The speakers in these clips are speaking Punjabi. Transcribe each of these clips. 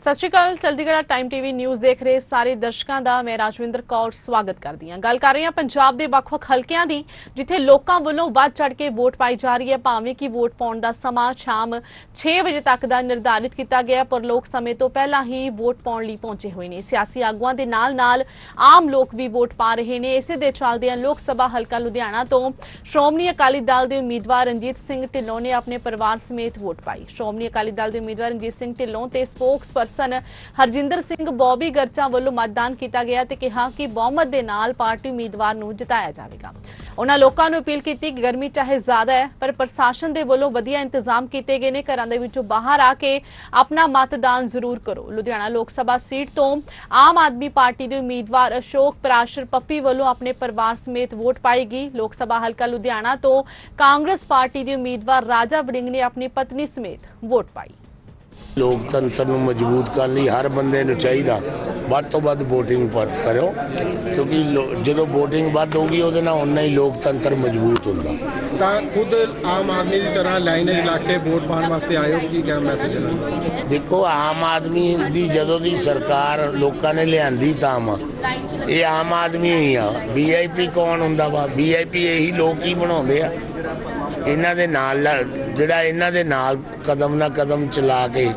ਸਤਿ ਸ਼੍ਰੀ ਅਕਾਲ ਚੰਡੀਗੜ੍ਹ ਟਾਈਮ ਟੀਵੀ ਨਿਊਜ਼ ਦੇਖ ਰਹੇ ਸਾਰੇ ਦਰਸ਼ਕਾਂ ਦਾ, ਮੈਂ ਰਾਜਵਿੰਦਰ ਕੌਰ ਸਵਾਗਤ ਕਰਦੀ ਹਾਂ। ਗੱਲ ਕਰ ਰਹੀ ਹਾਂ ਪੰਜਾਬ ਦੇ ਵੱਖ-ਵੱਖ ਹਲਕਿਆਂ ਦੀ, ਜਿੱਥੇ ਲੋਕਾਂ ਵੱਲੋਂ ਵੱਧ ਚੜ ਕੇ ਵੋਟ ਪਾਈ ਜਾ ਰਹੀ ਹੈ। ਭਾਵੇਂ ਕਿ ਵੋਟ ਪਾਉਣ ਦਾ ਸਮਾਂ ਸ਼ਾਮ 6 ਵਜੇ ਤੱਕ ਦਾ ਨਿਰਧਾਰਿਤ ਕੀਤਾ ਗਿਆ, ਪਰ ਲੋਕ ਸਮੇਂ ਤੋਂ ਪਹਿਲਾਂ ਹੀ ਵੋਟ ਪਾਉਣ ਲਈ ਪਹੁੰਚੇ ਹੋਏ ਨੇ। ਸਿਆਸੀ ਆਗੂਆਂ ਦੇ ਨਾਲ-ਨਾਲ ਆਮ ਲੋਕ ਵੀ ਵੋਟ ਪਾ ਰਹੇ ਨੇ। ਇਸੇ ਦੇ ਚੱਲਦਿਆਂ ਲੋਕ ਸਭਾ ਹਲਕਾ ਲੁਧਿਆਣਾ ਤੋਂ ਸ਼੍ਰੋਮਣੀ ਅਕਾਲੀ ਦਲ ਦੇ ਉਮੀਦਵਾਰ ਰਣਜੀਤ ਸਿੰਘ ਢਿੱਲੋਂ ਨੇ ਆਪਣੇ ਪਰਿਵਾਰ ਸਮੇਤ ਵੋਟ ਪਾਈ। ਸ਼੍ਰੋਮਣੀ ਅਕਾਲੀ ਦਲ ਦੇ ਉਮੀਦਵਾਰ ਰਣਜੀਤ ਸਿੰਘ ਢਿੱਲੋਂ ਤੇ ਸਪੋਕਸਪਰਸਨ ਹਰਜਿੰਦਰ ਸਿੰਘ ਬੌਬੀ ਗਰਚਾ ਵੱਲੋਂ ਮਤਦਾਨ ਕੀਤਾ ਗਿਆ ਤੇ ਕਿਹਾ ਕਿ ਬਹੁਮਤ ਦੇ ਨਾਲ ਪਾਰਟੀ ਉਮੀਦਵਾਰ ਨੂੰ ਜਿਤਾਇਆ ਜਾਵੇਗਾ। ਉਹਨਾਂ ਲੋਕਾਂ ਨੂੰ ਅਪੀਲ ਕੀਤੀ ਕਿ ਗਰਮੀ ਚਾਹੇ ਜ਼ਿਆਦਾ ਹੈ, ਪਰ ਪ੍ਰਸ਼ਾਸਨ ਦੇ ਵੱਲੋਂ ਵਧੀਆ ਇੰਤਜ਼ਾਮ ਕੀਤੇ ਗਏ ਨੇ। ਘਰਾਂ ਦੇ ਵਿੱਚੋਂ ਬਾਹਰ ਆ ਕੇ ਆਪਣਾ ਮਤਦਾਨ ਜ਼ਰੂਰ ਕਰੋ। ਲੁਧਿਆਣਾ ਲੋਕ ਸਭਾ ਸੀਟ ਤੋਂ ਆਮ ਆਦਮੀ ਪਾਰਟੀ ਦੇ ਉਮੀਦਵਾਰ ਅਸ਼ੋਕ ਪ੍ਰਾਸ਼ਰ ਪੱਪੀ ਵੱਲੋਂ ਆਪਣੇ ਪਰਿਵਾਰ ਸਮੇਤ ਵੋਟ ਪਾਏਗੀ ਲੋਕ ਸਭਾ ਹਲਕਾ ਲੁਧਿਆਣਾ ਤੋਂ ਕਾਂਗਰਸ ਪਾਰਟੀ ਦੇ ਉਮੀਦਵਾਰ ਰਾਜਾ ਵੜਿੰਗ ਨੇ ਆਪਣੀ ਪਤਨੀ ਸਮੇਤ ਵੋਟ ਪਾਈ। ਲੋਕਤੰਤਰ ਨੂੰ ਮਜ਼ਬੂਤ ਕਰਨ ਲਈ ਹਰ ਬੰਦੇ ਨੂੰ ਚਾਹੀਦਾ ਵੱਧ ਤੋਂ ਵੱਧ VOTING ਪਰ ਕਰਿਓ। ਕਿਉਂਕਿ ਜਦੋਂ VOTING ਵੱਧ ਹੋਊਗੀ ਉਹਦੇ ਨਾਲ ਉਨਾ ਹੀ ਲੋਕਤੰਤਰ ਮਜ਼ਬੂਤ ਹੁੰਦਾ। ਤਾਂ ਖੁਦ ਆਮ ਆਦਮੀ ਦੀ ਤਰ੍ਹਾਂ ਲਾਈਨ ਲਾ ਕੇ ਵੋਟ ਪਾਉਣ ਵਾਸਤੇ ਹੋ? ਕੀ ਕਹਿ ਮੈਸੇਜ ਹੈ? ਦੇਖੋ ਆਮ ਆਦਮੀ ਦੀ ਜਦੋਂ ਦੀ ਸਰਕਾਰ ਲੋਕਾਂ ਨੇ ਲਿਆਂਦੀ ਤਾਂ ਵਾ ਇਹ ਆਮ ਆਦਮੀ ਹੀ ਆ ਵੀਆਈਪੀ ਕੌਣ ਹੁੰਦਾ ਵਾ? ਵੀਆਈਪੀ ਇਹੀ ਲੋਕ ਹੀ ਬਣਾਉਂਦੇ ਆ। ਇਹਨਾਂ ਦੇ ਨਾਲ ਜਿਹੜਾ ਇਹਨਾਂ ਦੇ ਨਾਲ ਕਦਮ ਨਾ ਕਦਮ ਚਲਾ ਕੇ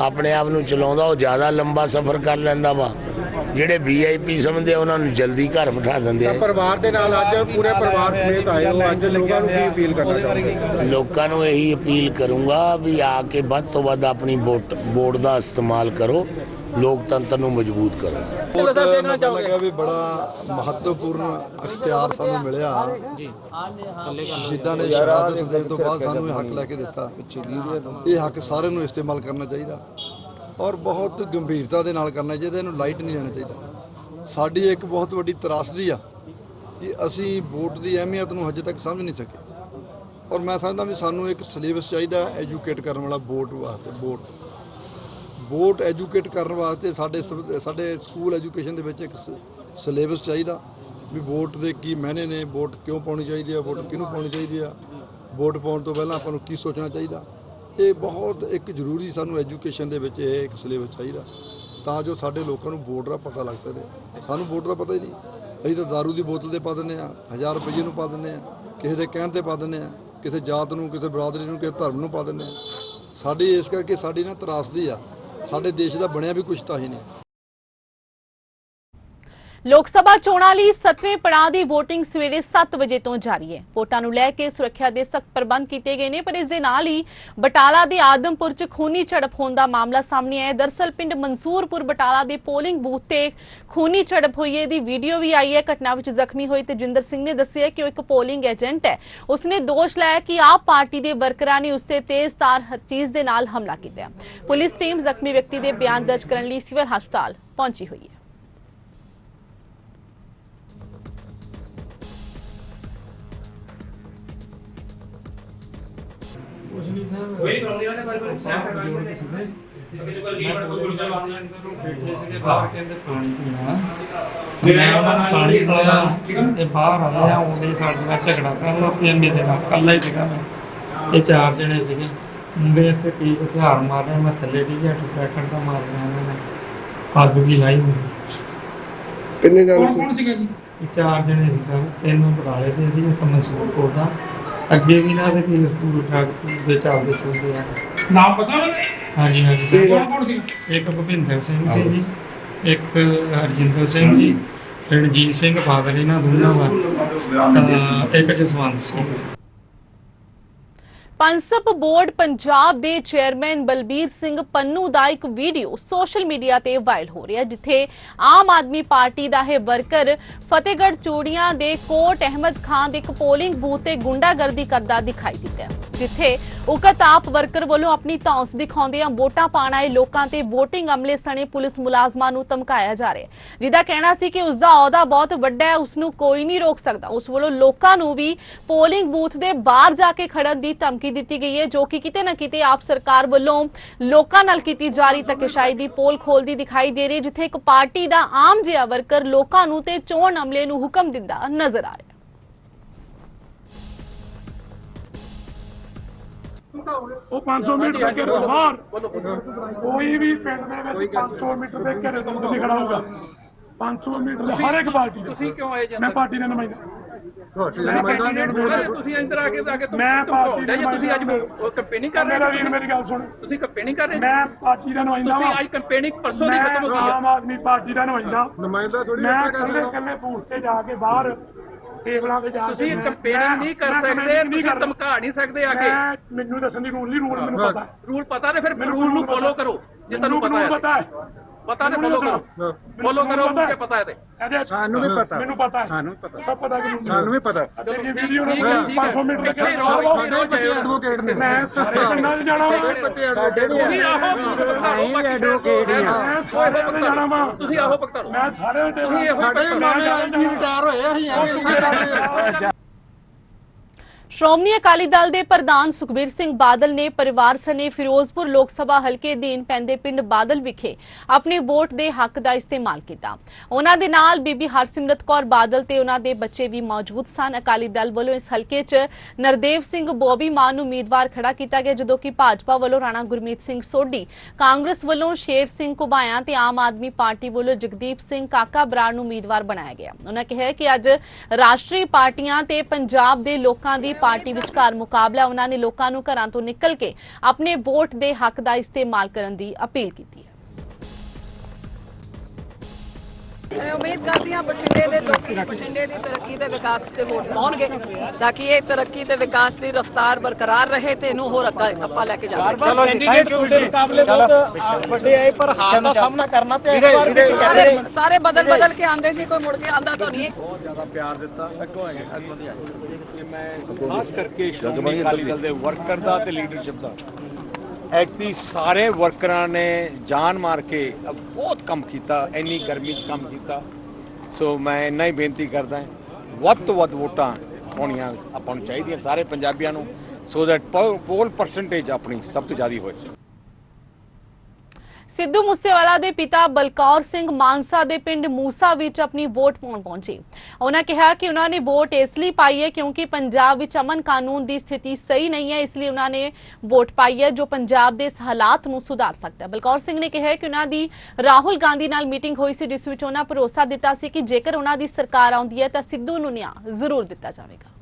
ਆਪਣੇ ਆਪ ਨੂੰ ਚਲਾਉਂਦਾ ਉਹ ਜ਼ਿਆਦਾ ਲੰਬਾ ਸਫ਼ਰ ਕਰ ਲੈਂਦਾ ਵਾ। ਜਿਹੜੇ ਵੀਆਈਪੀ ਸਮਝਦੇ ਆ, ਉਹਨਾਂ ਨੂੰ ਜਲਦੀ ਘਰ ਬਿਠਾ ਦਿੰਦੇ ਆ। ਪਰਿਵਾਰ ਦੇ ਨਾਲ ਅੱਜ ਪੂਰੇ ਪਰਿਵਾਰ ਸਮੇਤ ਆਏ ਹੋ। ਅੱਜ ਲੋਕਾਂ ਨੂੰ ਕੀ ਅਪੀਲ ਕਰਨਾ ਚਾਹੁੰਦੇ ਲੋਕਾਂ ਨੂੰ ਇਹੀ ਅਪੀਲ ਕਰੂੰਗਾ ਵੀ ਆ ਕੇ ਵੱਧ ਤੋਂ ਵੱਧ ਆਪਣੀ ਵੋਟ ਵੋਟ ਦਾ ਇਸਤੇਮਾਲ ਕਰੋ। ਲੋਕਤੰਤਰ ਨੂੰ ਮਜ਼ਬੂਤ ਕਰੋ ਵੋਟ ਮੈਨੂੰ ਲੱਗਾ ਵੀ ਬੜਾ ਮਹੱਤਵਪੂਰਨ ਅਖਤਿਆਰ ਸਾਨੂੰ ਮਿਲਿਆ। ਜੀ। ਸ਼ਹੀਦਾਂ ਨੇ ਸ਼ਹਾਦਤ ਦੇਣ ਤੋਂ ਬਾਅਦ ਸਾਨੂੰ ਇਹ ਹੱਕ ਲੈ ਕੇ ਦਿੱਤਾ। ਇਹ ਹੱਕ ਸਾਰਿਆਂ ਨੂੰ ਇਸਤੇਮਾਲ ਕਰਨਾ ਚਾਹੀਦਾ। ਔਰ ਬਹੁਤ ਗੰਭੀਰਤਾ ਦੇ ਨਾਲ ਕਰਨਾ ਚਾਹੀਦਾ ਇਹਨੂੰ ਲਾਈਟ ਨਹੀਂ ਲੈਣਾ ਚਾਹੀਦਾ। ਸਾਡੀ ਇੱਕ ਬਹੁਤ ਵੱਡੀ ਤਰਾਸਦੀ ਆ ਕਿ ਅਸੀਂ ਵੋਟ ਦੀ ਅਹਿਮੀਅਤ ਨੂੰ ਹਜੇ ਤੱਕ ਸਮਝ ਨਹੀਂ ਸਕੇ। ਔਰ ਮੈਂ ਸਮਝਦਾ ਵੀ ਸਾਨੂੰ ਇੱਕ ਸਿਲੇਬਸ ਚਾਹੀਦਾ ਐਜੂਕੇਟ ਕਰਨ ਵਾਲਾ ਵੋਟ ਵਾਸਤੇ ਵੋਟ। ਵੋਟ ਐਜੂਕੇਟ ਕਰਨ ਵਾਸਤੇ ਸਾਡੇ ਸਭ- ਸਾਡੇ ਸਕੂਲ ਐਜੂਕੇਸ਼ਨ ਦੇ ਵਿੱਚ ਇੱਕ ਸਿਲੇਬਸ ਚਾਹੀਦਾ ਵੀ ਵੋਟ ਦੇ ਕੀ ਮਾਇਨੇ ਨੇ, ਵੋਟ ਕਿਉਂ ਪਾਉਣੀ ਚਾਹੀਦੀ ਆ, ਵੋਟ ਕਿਹਨੂੰ ਪਾਉਣੀ ਚਾਹੀਦੀ ਆ, ਵੋਟ ਪਾਉਣ ਤੋਂ ਪਹਿਲਾਂ ਆਪਾਂ ਨੂੰ ਕੀ ਸੋਚਣਾ ਚਾਹੀਦਾ। ਇਹ ਬਹੁਤ ਇੱਕ ਜ਼ਰੂਰੀ ਸਾਨੂੰ ਐਜੂਕੇਸ਼ਨ ਦੇ ਵਿੱਚ ਇਹ ਇੱਕ ਸਿਲੇਬਸ ਚਾਹੀਦਾ ਤਾਂ ਜੋ ਸਾਡੇ ਲੋਕਾਂ ਨੂੰ ਵੋਟ ਦਾ ਪਤਾ ਲੱਗ ਸਕੇ। ਸਾਨੂੰ ਵੋਟ ਦਾ ਪਤਾ ਹੀ ਨਹੀਂ। ਅਸੀਂ ਤਾਂ ਦਾਰੂ ਦੀ ਬੋਤਲ ਤੇ ਪਾ ਦਿੰਦੇ ਆ 1000 ਰੁਪਏ ਨੂੰ ਪਾ ਦਿੰਦੇ ਆ ਕਿਸੇ ਦੇ ਕਹਿਣ ਤੇ ਪਾ ਦਿੰਦੇ ਆ ਕਿਸੇ ਜਾਤ ਨੂੰ, ਕਿਸੇ ਬਰਾਦਰੀ ਨੂੰ, ਕਿਸੇ ਧਰਮ ਨੂੰ ਪਾ ਦਿੰਦੇ ਆ ਸਾਡੀ ਇਸ ਕਰਕੇ ਸਾਡੀ ਨਾ ਤਰਾਸਦੀ ਆ ਸਾਡੇ ਦੇਸ਼ ਦਾ ਬਣਿਆ ਵੀ ਕੁਛ ਤਾਂ ਹੀ ਨਹੀਂ। ਲੋਕ ਸਭਾ ਚੋਣਾਂ ਲਈ 7ਵੇਂ ਪੜਾਅ ਦੀ VOTING ਸਵੇਰੇ 7 ਵਜੇ ਤੋਂ ਜਾਰੀ ਹੈ। ਵੋਟਾਂ ਨੂੰ ਲੈ ਕੇ ਸੁਰੱਖਿਆ ਦੇ ਸਖਤ ਪ੍ਰਬੰਧ ਕੀਤੇ ਗਏ ਨੇ, ਪਰ ਇਸ ਦੇ ਨਾਲ ਹੀ ਬਟਾਲਾ ਦੇ ਆਦਮਪੁਰ 'ਚ ਖੂਨੀ ਝੜਪ ਹੋਣ ਦਾ ਮਾਮਲਾ ਸਾਹਮਣੇ ਆਇਆ ਹੈ। ਦਰਸਲ ਪਿੰਡ ਮਨਸੂਰਪੁਰ ਬਟਾਲਾ ਦੇ ਪੋਲਿੰਗ ਬੂਥ ਤੇ ਖੂਨੀ ਝੜਪ ਹੋਈ ਹੈ। ਦੀ ਵੀਡੀਓ ਵੀ ਆਈ ਹੈ, ਘਟਨਾ ਵਿੱਚ ਜ਼ਖਮੀ ਹੋਏ ਤੇਜਿੰਦਰ ਸਿੰਘ ਨੇ ਦੱਸਿਆ ਕਿ ਉਹ ਇੱਕ ਪੋਲਿੰਗ ਏਜੰਟ ਹੈ। ਉਸਨੇ ਦੋਸ਼ ਲਾਇਆ ਕਿ ਆਪ ਪਾਰਟੀ ਦੇ ਵਰਕਰਾਂ ਨੇ ਉਸ ਤੇ ਤੇਜ਼ਧਾਰ ਹਰ ਚੀਜ਼ ਦੇ ਨਾਲ ਹਮਲਾ ਕੀਤਾ ਪੁਲਿਸ ਟੀਮ ਜ਼ਖਮੀ ਵਿਅਕਤੀ ਦੇ ਬਿਆਨ ਦਰਜ ਕਰਨ ਲਈ ਸਿਵਲ ਹਸਪਤਾਲ ਪਹੁੰਚੀ ਹੋਈ ਹੈ। ਕੋਈ ਪ੍ਰੋਬਲਮ ਨਹੀਂ ਉਹਦੇ ਬਾਰੇ ਸਹਿਮ ਕਰਵਾ ਦਿੰਦੇ ਸੀਗੇ ਕਿਸੇ ਕੋਲ ਲੀਡ ਕੋਈ ਗੁਰੂ ਦਾ ਬੈਠੇ ਸੀਗੇ ਬਾਹਰ ਕਹਿੰਦੇ ਪਾਣੀ ਪੀਣਾ। ਮੈਂ ਉਹਨਾਂ ਨੂੰ ਪਾਣੀ ਪਿਲਾਇਆ ਤੇ ਬਾਹਰ ਆ ਗਿਆ ਉਹਦੇ ਸਾਡੇ ਨਾਲ ਝਗੜਾ ਕਰਨ ਲੱਗ ਪਿਆ ਮੇਰੇ ਨਾਲ ਕੱਲਾ ਹੀ ਸੀਗਾ ਮੈਂ। ਇਹ ਚਾਰ ਜਣੇ ਸੀਗੇ। ਮੇਰੇ ਤੇ ਕੀ ਹਥਿਆਰ ਮਾਰ ਰਹੇ ਮੈਂ ਥੱਲੇ ਡਿੱਗਿਆ ਠੁੱਕਾ ਠੰਡਾ ਮਾਰ ਰਿਹਾ ਉਹਨਾਂ ਨੇ। ਅੱਗ ਵੀ ਲਾਈ ਮੈਨੂੰ ਕਿੰਨੇ ਕੌਣ ਕੌਣ ਸੀਗਾ ਜੀ? ਇਹ ਚਾਰ ਜਣੇ ਸੀ ਸਰ ਤਿੰਨ ਬਰਾਲੇ ਦੇ ਸੀ ਇੱਕ ਮਨਸੂਰ ਕੋਲ ਦਾ। ਅੱਗੇ ਵੀ ਨਾ ਤੇ ਕੀ ਸਕੂਲ ਠਾਕ ਦੇ ਚੱਲਦੇ ਚੁਲਦੇ ਆ। ਨਾਮ ਪਤਾ ਉਹਨਾਂ ਦਾ? ਹਾਂਜੀ ਹਾਂਜੀ। ਸਰ ਕੌਣ ਕੌਣ ਸੀਗਾ ਇੱਕ ਭੁਪਿੰਦਰ ਸਿੰਘ ਸੀ ਜੀ ਇੱਕ ਹਰਜਿੰਦਰ ਸਿੰਘ ਜੀ ਰਣਜੀਤ ਸਿੰਘ ਫਾਦਰ ਇਹਨਾਂ ਦੋਨਾਂ ਦਾ ਤਾਂ ਇੱਕ ਜਸਵੰਤ ਸਿੰਘ ਸੀ। ਪੰਸਪ ਬੋਰਡ ਪੰਜਾਬ ਦੇ ਚੇਅਰਮੈਨ ਬਲਬੀਰ ਸਿੰਘ ਪੰਨੂ ਦਾ ਇੱਕ ਵੀਡੀਓ ਸੋਸ਼ਲ ਮੀਡੀਆ ਤੇ ਵਾਇਰਲ ਹੋ ਰਿਹਾ ਜਿੱਥੇ ਆਮ ਆਦਮੀ ਪਾਰਟੀ ਦਾ ਇਹ ਵਰਕਰ ਫਤਿਹਗੜ੍ਹ ਚੂੜੀਆਂ ਦੇ ਕੋਟ ਅਹਿਮਦ ਖਾਨ ਦੇ ਇੱਕ ਪੋਲਿੰਗ ਬੂਥ ਤੇ ਗੁੰਡਾਗਰਦੀ ਕਰਦਾ ਦਿਖਾਈ ਦਿੱਤਾ ਜਿੱਥੇ ਉਕਤ ਆਪ ਵਰਕਰ ਵੱਲੋਂ ਆਪਣੀ ਧੌਂਸ ਦਿਖਾਉਂਦੇ ਆ ਵੋਟਾਂ ਪਾਣ ਆਏ ਲੋਕਾਂ ਤੇ VOTING ਅਮਲੇ ਸਣੇ ਪੁਲਿਸ ਮੁਲਾਜ਼ਮਾਂ ਨੂੰ ਧਮਕਾਇਆ ਜਾ ਰਿਹਾ ਜਿਹਦਾ ਕਹਿਣਾ ਸੀ ਕਿ ਉਸ ਦਾ ਅਹੁਦਾ ਬਹੁਤ ਵੱਡਾ ਹੈ ਉਸ ਨੂੰ ਕੋਈ ਨਹੀਂ ਰੋਕ ਸਕਦਾ। ਉਸ ਵੱਲੋਂ ਲੋਕਾਂ ਨੂੰ ਵੀ ਪੋਲਿੰਗ ਬੂਥ ਦੇ ਬਾਹਰ ਜਾ ਕੇ ਖੜਨ ਦੀ ਧਮਕੀ ਦਿੱਤੀ ਗਈ ਹੈ, ਜੋ ਕਿ ਕਿਤੇ ਨਾ ਕਿਤੇ ਆਪ ਸਰਕਾਰ ਵੱਲੋਂ ਲੋਕਾਂ ਨਾਲ ਕੀਤੀ ਜਾ ਰਹੀ ਧੱਕੇਸ਼ਾਹੀ ਦੀ ਪੋਲ ਖੋਲਦੀ ਦਿਖਾਈ ਦੇ ਰਹੀ ਹੈ, ਜਿੱਥੇ ਇੱਕ ਪਾਰਟੀ ਦਾ ਆਮ ਜਿਹਾ ਵਰਕਰ ਲੋਕਾਂ ਨੂੰ ਤੇ ਚੋਣ ਅਮਲੇ ਨੂੰ ਹੁਕਮ ਦਿੰਦਾ ਨਜ਼ਰ ਆ ਰਿਹਾ ਉਹ 500 ਮੀਟਰ ਦੇ ਘੇਰੇ ਤੋਂ ਬਾਹਰ। ਕੋਈ ਵੀ ਪਿੰਡ ਦੇ ਵਿੱਚ 500 ਮੀਟਰ ਦੇ ਘੇਰੇ ਤੋਂ ਨਹੀਂ ਖੜਾ ਹੋਊਗਾ। 500 ਮੀਟਰ ਦੇ ਹਰ ਇੱਕ ਪਾਰਟੀ ਦਾ। ਤੁਸੀਂ ਕਿਉਂ ਆਏ ਜੀ ਮੈਂ ਪਾਰਟੀ ਦਾ ਨੁਮਾਇੰਦਾ। ਤੁਸੀਂ ਇੰਦਰ ਆ ਕੇ ਆ ਕੇ ਮੈਂ ਪਾਰਟੀ ਦਾ ਤੁਸੀਂ ਅੱਜ ਕੰਪੇਨਿੰਗ ਕਰ ਮੇਰਾ ਰਹੇ ਵੀਰ ਹੋ ਮੇਰੀ ਗੱਲ ਸੁਣ। ਤੁਸੀਂ ਕੰਪੇਨਿੰਗ ਕਰ ਰਹੇ ਮੈਂ ਪਾਰਟੀ ਦਾ ਨੁਮਾਇੰਦਾ ਤੁਸੀਂ ਅੱਜ ਕੰਪੇਨਿੰਗ ਪਰਸੋਂ ਦੀ ਖਤਮ ਹੋ ਗਈ ਆਮ ਆਦਮੀ ਪਾਰਟੀ ਦਾ ਨੁਮਾਇੰਦਾ। ਨੁਮਾਇੰਦਾ ਥੋੜੀ ਮੈਂ ਕੱਲੇ ਕੱਲੇ ਫੂਟ ਤੇ ਜਾ ਕੇ ਬਾਹਰ ਟੇਬਲਾਂ ਤੇ ਜਾ ਕੇ ਤੁਸੀਂ ਮੈਂ- ਨਹੀਂ ਕਰ ਮੈਂ ਸਕਦੇ ਨਹੀਂ ਤੁਸੀਂ ਕਰਦਾ। ਧਮਕਾ ਨਹੀਂ ਸਕਦੇ ਆ ਕੇ। ਮੈਂ ਮੈਨੂੰ ਦੱਸਣ ਦੀ ਰੂਲ ਨਹੀਂ ਰੂਲ ਮੈਨੂੰ ਪਤਾ ਹੈ। ਰੂਲ ਪਤਾ ਤੇ ਫਿਰ ਮੈਨੂੰ ਰੂਲ ਨੂੰ। ਫੋਲੋ ਕਰੋ ਜੇ ਤੁਹਾਨੂੰ ਮੈਨੂੰ ਪਤਾ ਪਤਾ ਹੈ। ਹੈ। ਪਤਾ ਮੈਨੂੰ ਫੋਲੋ। ਕਰੋ। ਫੋਲੋ ਕਰੋ ਮੈਨੂੰ ਕਿ ਪਤਾ। ਹੈ ਤੇ। ਸਾਨੂੰ ਵੀ ਪਤਾ। ਮੈਨੂੰ ਪਤਾ ਸਾਨੂੰ ਪਤਾ। ਸਭ ਪਤਾ ਕਿ ਸਾਨੂੰ ਵੀ ਪਤਾ। ਤੇਰੀ ਵੀਡੀਓ ਨੂੰ ਠੀਕ ਹੈ, ਠੀਕ ਹੈ। 500 ਮੀਟਰ ਦੇ ਇੱਥੇ ਘੇਰੇ ਹੀ ਤੋਂ ਰਹੋ, ਬਾਹਰ ਇੱਥੇ ਹੀ ਰਹੋ, ਸਾਡੇ ਐਡਵੋਕੇਟ ਨੇ। ਮੈਂ ਸਾਰੇ ਪਿੰਡਾਂ 'ਚ ਜਾਣਾ ਵਾ। ਸਾਡੇ ਵੀ ਤੁਸੀਂ ਆਹੋ ਵੀ ਐਡਵੋਕੇਟ ਮੈਂ ਸਾਰੇ ਪਿੰਡ ਜਾਣਾ ਵਾ। ਤੁਸੀਂ ਆਹੋ ਭਗਤਾਂ ਨੂੰ ਮੈਂ ਸਾਰੇ ਸਾਡੇ ਜੀ ਰਿਟਾਇਰ ਹੋਏ ਅਸੀਂ ਸ਼੍ਰੋਮਣੀ ਅਕਾਲੀ ਦਲ ਦੇ ਪ੍ਰਧਾਨ ਸੁਖਬੀਰ ਸਿੰਘ ਬਾਦਲ ਨੇ ਪਰਿਵਾਰ ਸਨੇ ਫਿਰੋਜ਼ਪੁਰ ਲੋਕ ਸਭਾ ਹਲਕੇ ਦੀਨ ਪੈਂਦੇ ਪਿੰਡ ਬਾਦਲ ਵਿਖੇ ਆਪਣੇ ਵੋਟ ਦੇ ਹੱਕ ਦਾ ਇਸਤੇਮਾਲ ਕੀਤਾ। ਉਹਨਾਂ ਦੇ ਨਾਲ ਬੀਬੀ ਹਰਸਿਮਰਤ ਕੌਰ ਬਾਦਲ ਤੇ ਉਹਨਾਂ ਦੇ ਬੱਚੇ ਵੀ ਮੌਜੂਦ ਸਨ। ਅਕਾਲੀ ਦਲ ਵੱਲੋਂ ਇਸ ਹਲਕੇ 'ਚ ਨਰਦੇਵ ਸਿੰਘ ਬੋਬੀ ਮਾਨ ਨੂੰ ਉਮੀਦਵਾਰ ਖੜਾ ਕੀਤਾ ਗਿਆ, ਜਦੋਂ ਕਿ ਭਾਜਪਾ ਵੱਲੋਂ ਰਾਣਾ ਗੁਰਮੀਤ ਸਿੰਘ ਸੋਢੀ, ਕਾਂਗਰਸ ਵੱਲੋਂ ਸ਼ੇਰ ਸਿੰਘ ਕੁਬਾਇਆ ਤੇ ਆਮ ਆਦਮੀ ਪਾਰਟੀ ਵੱਲੋਂ ਜਗਦੀਪ ਸਿੰਘ ਕਾਕਾ ਬਰਾੜ ਨੂੰ ਉਮੀਦਵਾਰ ਬਣਾਇਆ ਗਿਆ। ਉਹਨਾਂ ਕਿਹਾ ਕਿ ਅੱਜ ਰਾਸ਼ਟਰੀ ਪਾਰਟੀਆਂ ਤੇ ਪੰਜਾਬ ਦੇ ਲੋਕਾਂ ਦੀ ਪਾਰਟੀ ਵਿਚਕਾਰ ਮੁਕਾਬਲਾ ਉਹਨਾਂ ਨੇ ਲੋਕਾਂ ਨੂੰ ਘਰਾਂ ਤੋਂ ਨਿਕਲ ਕੇ ਆਪਣੇ ਵੋਟ ਦੇ ਹੱਕ ਦਾ ਇਸਤੇਮਾਲ ਕਰਨ ਦੀ ਅਪੀਲ ਕੀਤੀ ਹੈ। ਉਮੀਦ ਕਰਦੀ ਹਾਂ ਬਠਿੰਡੇ ਦੇ ਲੋਕੀ ਬਠਿੰਡੇ ਦੀ ਤਰੱਕੀ ਤੇ ਵਿਕਾਸ 'ਤੇ ਵੋਟ ਪਾਉਣਗੇ ਤਾਂ ਕਿ ਇਹ ਤਰੱਕੀ ਤੇ ਵਿਕਾਸ ਦੀ ਰਫ਼ਤਾਰ ਬਰਕਰਾਰ ਰਹੇ ਤੇ ਇਹਨੂੰ ਹੋਰ ਅੱਗਾ ਆਪਾਂ ਲੈ ਕੇ ਜਾ ਸਕੀਏ ਚਲੋ ਕੈਂਡੀਡੇਟ ਤੁਹਾਡੇ ਮੁਕਾਬਲੇ ਬਹੁਤ ਵੱਡੇ ਆਏ ਪਰ ਹਾਰ ਦਾ ਸਾਹਮਣਾ ਕਰਨਾ ਪਿਆ ਇਸ ਵਾਰ ਵੀ ਸਾਰੇ ਸਾਰੇ ਬਦਲ ਬਦਲ ਕੇ ਆਂਦੇ ਜੀ ਕੋਈ ਮੁੜ ਕੇ ਆਂਦਾ ਤਾਂ ਨਹੀਂ। ਖਾਸ ਕਰਕੇ ਸ਼੍ਰੋਮਣੀ ਅਕਾਲੀ ਦਲ ਦੇ ਵਰਕਰ ਦਾ ਤੇ ਲੀਡਰਸ਼ਿਪ ਦਾ। ਐਕਟੀ ਸਾਰੇ ਵਰਕਰਾਂ ਨੇ ਜਾਨ ਮਾਰ ਕੇ ਬਹੁਤ ਕੰਮ ਕੀਤਾ ਇੰਨੀ ਗਰਮੀ 'ਚ ਕੰਮ ਕੀਤਾ। ਸੋ ਮੈਂ ਇੰਨਾ ਹੀ ਬੇਨਤੀ ਕਰਦਾ ਵੱਧ ਤੋਂ ਵੱਧ ਵੋਟਾਂ ਪਾਉਣੀਆਂ ਆਪਾਂ ਨੂੰ ਚਾਹੀਦੀਆਂ ਸਾਰੇ ਪੰਜਾਬੀਆਂ ਨੂੰ ਸੋ ਦੈਟ ਪੋਲ ਪਰਸੈਂਟੇਜ ਆਪਣੀ ਸਭ ਤੋਂ ਜ਼ਿਆਦਾ ਹੋਏ ਸਿੱਧੂ ਮੂਸੇਵਾਲਾ ਦੇ ਪਿਤਾ ਬਲਕੌਰ ਸਿੰਘ ਮਾਨਸਾ ਦੇ ਪਿੰਡ ਮੂਸਾ ਵਿੱਚ ਆਪਣੀ ਵੋਟ ਪਾਉਣ ਪਹੁੰਚੇ। ਉਹਨਾਂ ਕਿਹਾ ਕਿ ਉਹਨਾਂ ਨੇ ਵੋਟ ਇਸ ਲਈ ਪਾਈ ਹੈ ਕਿਉਂਕਿ ਪੰਜਾਬ ਵਿੱਚ ਅਮਨ ਕਾਨੂੰਨ ਦੀ ਸਥਿਤੀ ਸਹੀ ਨਹੀਂ ਹੈ, ਇਸ ਲਈ ਉਹਨਾਂ ਨੇ ਵੋਟ ਪਾਈ ਹੈ ਜੋ ਪੰਜਾਬ ਦੇ ਇਸ ਹਾਲਾਤ ਨੂੰ ਸੁਧਾਰ ਸਕਦਾ ਹੈ। ਬਲਕੌਰ ਸਿੰਘ ਨੇ ਕਿਹਾ ਕਿ ਉਹਨਾਂ ਦੀ ਰਾਹੁਲ ਗਾਂਧੀ ਨਾਲ ਮੀਟਿੰਗ ਹੋਈ ਸੀ, ਜਿਸ ਵਿੱਚ ਉਹਨਾਂ ਭਰੋਸਾ ਦਿੱਤਾ ਸੀ ਕਿ ਜੇਕਰ ਉਹਨਾਂ ਦੀ ਸਰਕਾਰ ਆਉਂਦੀ ਹੈ ਤਾਂ ਸਿੱਧੂ ਨੂੰ ਨਿਆਂ ਜ਼ਰੂਰ ਦਿੱਤਾ ਜਾਵੇਗਾ।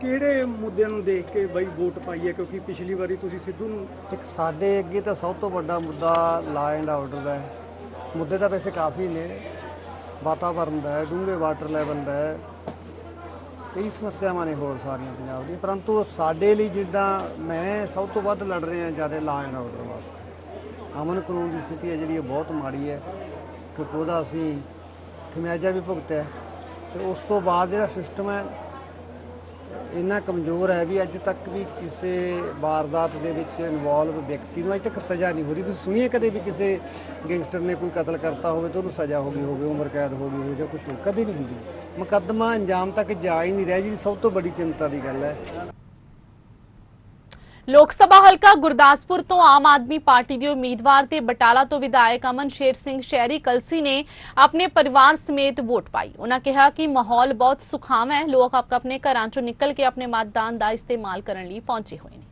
ਕਿਹੜੇ ਮੁੱਦਿਆਂ ਨੂੰ ਦੇਖ ਕੇ ਬਈ ਵੋਟ ਪਾਈ ਹੈ? ਕਿਉਂਕਿ ਪਿਛਲੀ ਵਾਰੀ ਤੁਸੀਂ ਸਿੱਧੂ ਨੂੰ ਇੱਕ ਸਾਡੇ ਅੱਗੇ ਤਾਂ ਸਭ ਤੋਂ ਵੱਡਾ ਮੁੱਦਾ ਲਾ ਐਂਡ ਆਰਡਰ ਦਾ ਹੈ। ਮੁੱਦੇ ਤਾਂ ਵੈਸੇ ਕਾਫੀ ਨੇ। ਵਾਤਾਵਰਣ ਦਾ ਹੈ ਡੂੰਘੇ ਵਾਟਰ ਲੈਵਲ ਦਾ ਹੈ। ਕਈ ਸਮੱਸਿਆਵਾਂ ਨੇ ਹੋਰ ਸਾਰੀਆਂ ਪੰਜਾਬ ਦੀਆਂ। ਪਰੰਤੂ ਸਾਡੇ ਲਈ ਜਿੱਦਾਂ ਮੈਂ ਸਭ ਤੋਂ ਵੱਧ ਲੜ ਰਿਹਾ ਜ਼ਿਆਦਾ ਲਾ ਐਂਡ ਆਰਡਰ ਵਾਸਤੇ। ਅਮਨ ਕਾਨੂੰਨ ਦੀ ਸਥਿਤੀ ਹੈ ਜਿਹੜੀ ਬਹੁਤ ਮਾੜੀ ਹੈ। ਕਿਉਂਕਿ ਉਹਦਾ ਅਸੀਂ ਖਮਿਆਜਾ ਵੀ ਭੁਗਤਿਆ ਤੇ ਉਸ ਤੋਂ ਬਾਅਦ ਜਿਹੜਾ ਸਿਸਟਮ ਹੈ, ਇੰਨਾ ਕਮਜ਼ੋਰ ਹੈ ਵੀ ਅੱਜ ਤੱਕ ਵੀ ਕਿਸੇ ਵਾਰਦਾਤ ਦੇ ਵਿੱਚ ਇਨਵੋਲਵ ਵਿਅਕਤੀ ਨੂੰ ਅੱਜ ਤੱਕ ਸਜ਼ਾ ਨਹੀਂ ਹੋ ਰਹੀ। ਤੁਸੀਂ ਸੁਣੀਏ ਕਦੇ ਵੀ ਕਿਸੇ ਗੈਂਗਸਟਰ ਨੇ ਕੋਈ ਕਤਲ ਕਰਤਾ ਹੋਵੇ ਤਾਂ ਉਹਨੂੰ ਸਜ਼ਾ ਹੋ ਗਈ ਹੋਵੇ, ਉਮਰ ਕੈਦ ਹੋ ਗਈ ਹੋਵੇ ਜਾਂ ਕੁਝ ਕਦੇ ਨਹੀਂ ਹੁੰਦੀ। ਮੁਕੱਦਮਾ ਅੰਜਾਮ ਤੱਕ ਜਾ ਹੀ ਨਹੀਂ ਰਿਹਾ ਜੀ, ਸਭ ਤੋਂ ਵੱਡੀ ਚਿੰਤਾ ਦੀ ਗੱਲ ਹੈ। ਲੋਕ ਸਭਾ ਹਲਕਾ ਗੁਰਦਾਸਪੁਰ ਤੋਂ ਆਮ ਆਦਮੀ ਪਾਰਟੀ ਦੇ ਉਮੀਦਵਾਰ ਤੇ ਬਟਾਲਾ ਤੋਂ ਵਿਧਾਇਕ ਅਮਨ ਸ਼ੇਰ ਸਿੰਘ ਸ਼ਹਿਰੀ ਕਲਸੀ ਨੇ ਆਪਣੇ ਪਰਿਵਾਰ ਸਮੇਤ ਵੋਟ ਪਾਈ। ਉਹਨਾਂ ਕਿਹਾ ਕਿ ਮਾਹੌਲ ਬਹੁਤ ਸੁਖਾਵਾਂ ਹੈ। ਲੋਕ ਆਪਣੇ ਘਰਾਂ ਚੋਂ ਨਿਕਲ ਕੇ ਆਪਣੇ ਮਤਦਾਨ ਦਾ ਇਸਤੇਮਾਲ ਕਰਨ ਲਈ ਪਹੁੰਚੇ ਹੋਏ ਨੇ।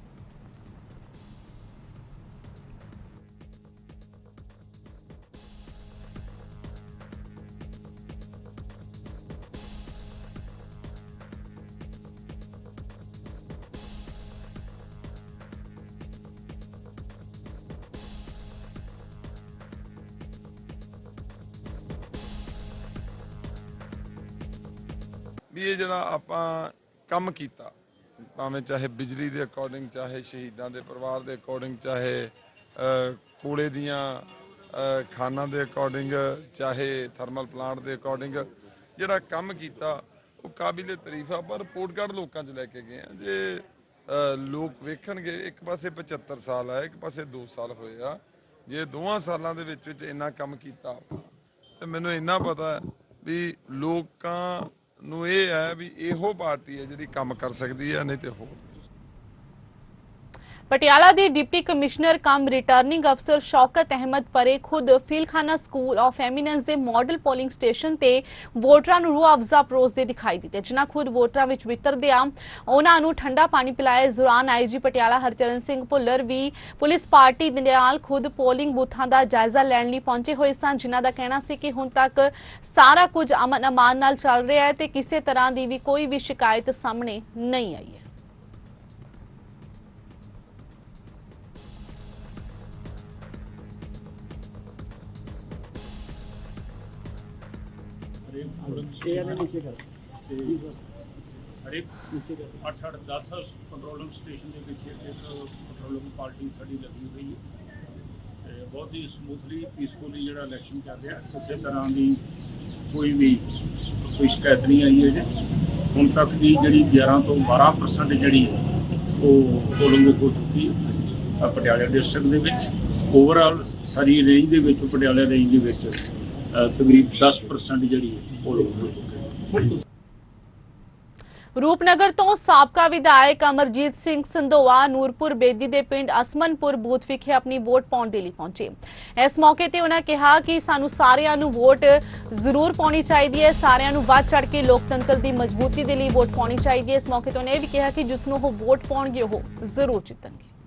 ਵੀ ਇਹ ਜਿਹੜਾ ਆਪਾਂ ਕੰਮ ਕੀਤਾ ਭਾਵੇਂ ਚਾਹੇ ਬਿਜਲੀ ਦੇ ਅਕੋਰਡਿੰਗ ਚਾਹੇ ਸ਼ਹੀਦਾਂ ਦੇ ਪਰਿਵਾਰ ਦੇ ਅਕੋਰਡਿੰਗ ਚਾਹੇ ਕੋਲੇ ਦੀਆਂ ਅ, ਖਾਨਾਂ ਦੇ ਅਕੋਰਡਿੰਗ ਚਾਹੇ ਥਰਮਲ ਪਲਾਂਟ ਦੇ ਅਕੋਰਡਿੰਗ ਜਿਹੜਾ ਕੰਮ ਕੀਤਾ ਉਹ ਕਾਬਿਲੇ ਤਾਰੀਫ ਆ ਪਰ ਰਿਪੋਰਟ ਕਾਰਡ ਲੋਕਾਂ 'ਚ ਲੈ ਕੇ ਗਏ ਆ। ਜੇ ਲੋਕ ਵੇਖਣਗੇ ਇੱਕ ਪਾਸੇ 75 ਸਾਲ ਆ ਇੱਕ ਪਾਸੇ 2 ਸਾਲ ਹੋਏ ਆ। ਜੇ ਦੋਵਾਂ ਸਾਲਾਂ ਦੇ ਵਿੱਚ ਵਿੱਚ ਇੰਨਾ ਕੰਮ ਕੀਤਾ ਆਪਾਂ ਤੇ ਮੈਨੂੰ ਇੰਨਾ ਪਤਾ ਵੀ ਲੋਕਾਂ ਨੂੰ ਇਹ ਹੈ ਵੀ ਇਹੋ ਪਾਰਟੀ ਹੈ ਜਿਹੜੀ ਕੰਮ ਕਰ ਸਕਦੀ ਹੈ, ਨਹੀਂ ਤੇ ਹੋਰ। ਪਟਿਆਲਾ ਦੇ ਡਿਪਟੀ ਕਮਿਸ਼ਨਰ ਕਮ ਰਿਟਰਨਿੰਗ ਅਫਸਰ ਸ਼ੌਕਤ ਅਹਿਮਦ ਪਰੇ ਖੁਦ ਫੀਲਖਾਨਾ ਸਕੂਲ ਆਫ ਐਮੀਨੈਂਸ ਦੇ ਮਾਡਲ ਪੋਲਿੰਗ ਸਟੇਸ਼ਨ ਤੇ ਵੋਟਰਾਂ ਨੂੰ ਰੂਹ ਅਫਜ਼ਾ ਪਰੋਸਦੇ ਦਿਖਾਈ ਦਿੱਤੇ, ਜਿਨ੍ਹਾਂ ਖੁਦ ਵੋਟਰਾਂ ਵਿੱਚ ਵਿਤਰਦੇ ਆ। ਉਹਨਾਂ ਨੂੰ ਠੰਡਾ ਪਾਣੀ ਪਿਲਾਇਆ ਇਸ ਦੌਰਾਨ ਆਈਜੀ ਪਟਿਆਲਾ ਹਰਚਰਨ ਸਿੰਘ ਭੁੱਲਰ ਵੀ ਪੁਲਿਸ ਪਾਰਟੀ ਦੇ ਨਾਲ ਖੁਦ ਪੋਲਿੰਗ ਬੂਥਾਂ ਦਾ ਜਾਇਜ਼ਾ ਲੈਣ ਲਈ ਪਹੁੰਚੇ ਹੋਏ ਸਨ, ਜਿਨ੍ਹਾਂ ਦਾ ਕਹਿਣਾ ਸੀ ਕਿ ਹੁਣ ਤੱਕ ਸਾਰਾ ਕੁਝ ਅਮਨ ਅਮਾਨ ਨਾਲ ਚੱਲ ਰਿਹਾ ਹੈ ਤੇ ਕਿਸੇ ਤਰ੍ਹਾਂ ਦੀ ਵੀ ਕੋਈ ਵੀ ਸ਼ਿਕਾਇਤ ਸਾਹਮਣੇ ਨਹੀਂ ਆਈ ਹੈ। ਹਰੇਕ 8 8 10 ਕੰਟਰੋਲਿੰਗ ਸਟੇਸ਼ਨ ਦੇ ਵਿੱਚ ਇੱਕ ਕੰਟਰੋਲਿੰਗ ਪਾਰਟੀ ਸਾਡੀ ਲੱਗੀ ਹੋਈ ਹੈ ਤੇ ਬਹੁਤ ਹੀ ਸਮੂਥਲੀ ਪੀਸਫੁਲੀ ਜਿਹੜਾ ਇਲੈਕਸ਼ਨ ਚੱਲ ਰਿਹਾ ਕਿਸੇ ਤਰ੍ਹਾਂ ਦੀ ਕੋਈ ਵੀ ਕੋਈ ਸ਼ਿਕਾਇਤ ਨਹੀਂ ਆਈ ਹੈ ਜੀ। ਹੁਣ ਤੱਕ ਦੀ ਜਿਹੜੀ 11 ਤੋਂ 12% ਜਿਹੜੀ ਉਹ ਪੋਲਿੰਗ ਹੋ ਚੁੱਕੀ ਹੈ ਪਟਿਆਲਾ ਡਿਸਟ੍ਰਿਕਟ ਦੇ ਵਿੱਚ ਓਵਰਆਲ ਸਾਰੀ ਰੇਂਜ ਦੇ ਵਿੱਚ ਪਟਿਆਲਾ ਰੇਂਜ ਦੇ ਵਿੱਚ ਤਕਰੀਬ 10% ਜਿਹੜੀ ਪੋਲਿੰਗ ਹੋ ਚੁੱਕੀ ਰੂਪਨਗਰ ਤੋਂ ਸਾਬਕਾ ਵਿਧਾਇਕ ਅਮਰਜੀਤ ਸਿੰਘ ਸੰਧੋਆ ਨੂਰਪੁਰ ਬੇਦੀ ਦੇ ਪਿੰਡ ਅਸਮਨਪੁਰ ਬੂਥ ਵਿਖੇ ਆਪਣੀ ਵੋਟ ਪਾਉਣ ਦੇ ਲਈ ਪਹੁੰਚੇ। ਇਸ ਮੌਕੇ ਤੇ ਉਹਨਾਂ ਕਿਹਾ ਕਿ ਸਾਨੂੰ ਸਾਰਿਆਂ ਨੂੰ ਵੋਟ ਜ਼ਰੂਰ ਪਾਉਣੀ ਚਾਹੀਦੀ ਹੈ। ਸਾਰਿਆਂ ਨੂੰ ਵੱਧ ਚੜ ਕੇ ਲੋਕਤੰਤਰ ਦੀ ਮਜ਼ਬੂਤੀ ਦੇ ਲਈ ਵੋਟ ਪਾਉਣੀ ਚਾਹੀਦੀ ਹੈ। ਇਸ ਮੌਕੇ ਤੇ ਉਹਨੇ ਇਹ ਵੀ ਕਿਹਾ ਕਿ ਜਿਸ ਨੂੰ ਉਹ ਵੋਟ ਪਾਉਣਗੇ, ਉਹ ਜ਼ਰੂਰ ਜਿੱਤਣਗੇ।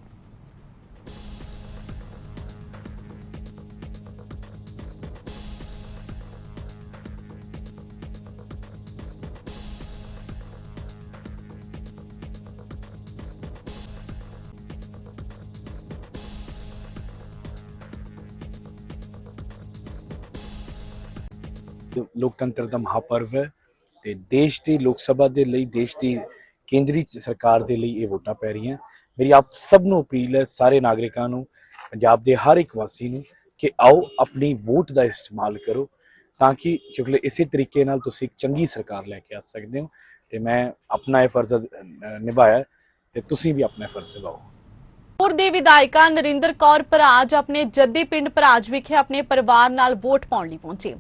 ਲੋਕਤੰਤਰ ਦਾ ਮਹਾਪਰਵ ਹੈ ਤੇ ਦੇਸ਼ ਦੀ ਲੋਕ ਸਭਾ ਦੇ ਲਈ, ਦੇਸ਼ ਦੀ ਕੇਂਦਰੀ ਸਰਕਾਰ ਦੇ ਲਈ ਇਹ ਵੋਟਾਂ ਪੈ ਰਹੀਆਂ। ਮੇਰੀ ਆਪ ਸਭ ਨੂੰ ਅਪੀਲ ਹੈ ਸਾਰੇ ਨਾਗਰਿਕਾਂ ਨੂੰ, ਪੰਜਾਬ ਦੇ ਹਰ ਇੱਕ ਵਾਸੀ ਨੂੰ ਕਿ ਆਓ ਆਪਣੀ ਵੋਟ ਦਾ ਇਸਤੇਮਾਲ ਕਰੋ ਤਾਂ ਕਿ ਕਿਉਂਕਿ ਇਸੇ ਤਰੀਕੇ ਨਾਲ ਤੁਸੀਂ ਇੱਕ ਚੰਗੀ ਸਰਕਾਰ ਲੈ ਕੇ ਆ ਸਕਦੇ ਹੋ ਤੇ ਮੈਂ ਆਪਣਾ ਇਹ ਫਰਜ਼ ਨਿਭਾਇਆ ਤੇ ਤੁਸੀਂ ਵੀ ਆਪਣਾ ਫਰਜ਼ ਨਿਭਾਓ। ਪੁਰ ਦੀ ਵਿਧਾਇਕਾ ਨਰਿੰਦਰ ਕੌਰ ਭਰਾਜ ਆਪਣੇ ਜੱਦੀ ਪਿੰਡ ਭਰਾਜ ਵਿਖੇ ਆਪਣੇ ਪਰਿਵਾਰ ਨਾਲ ਵੋਟ ਪਾਉਣ ਲਈ ਪਹੁੰਚੇ।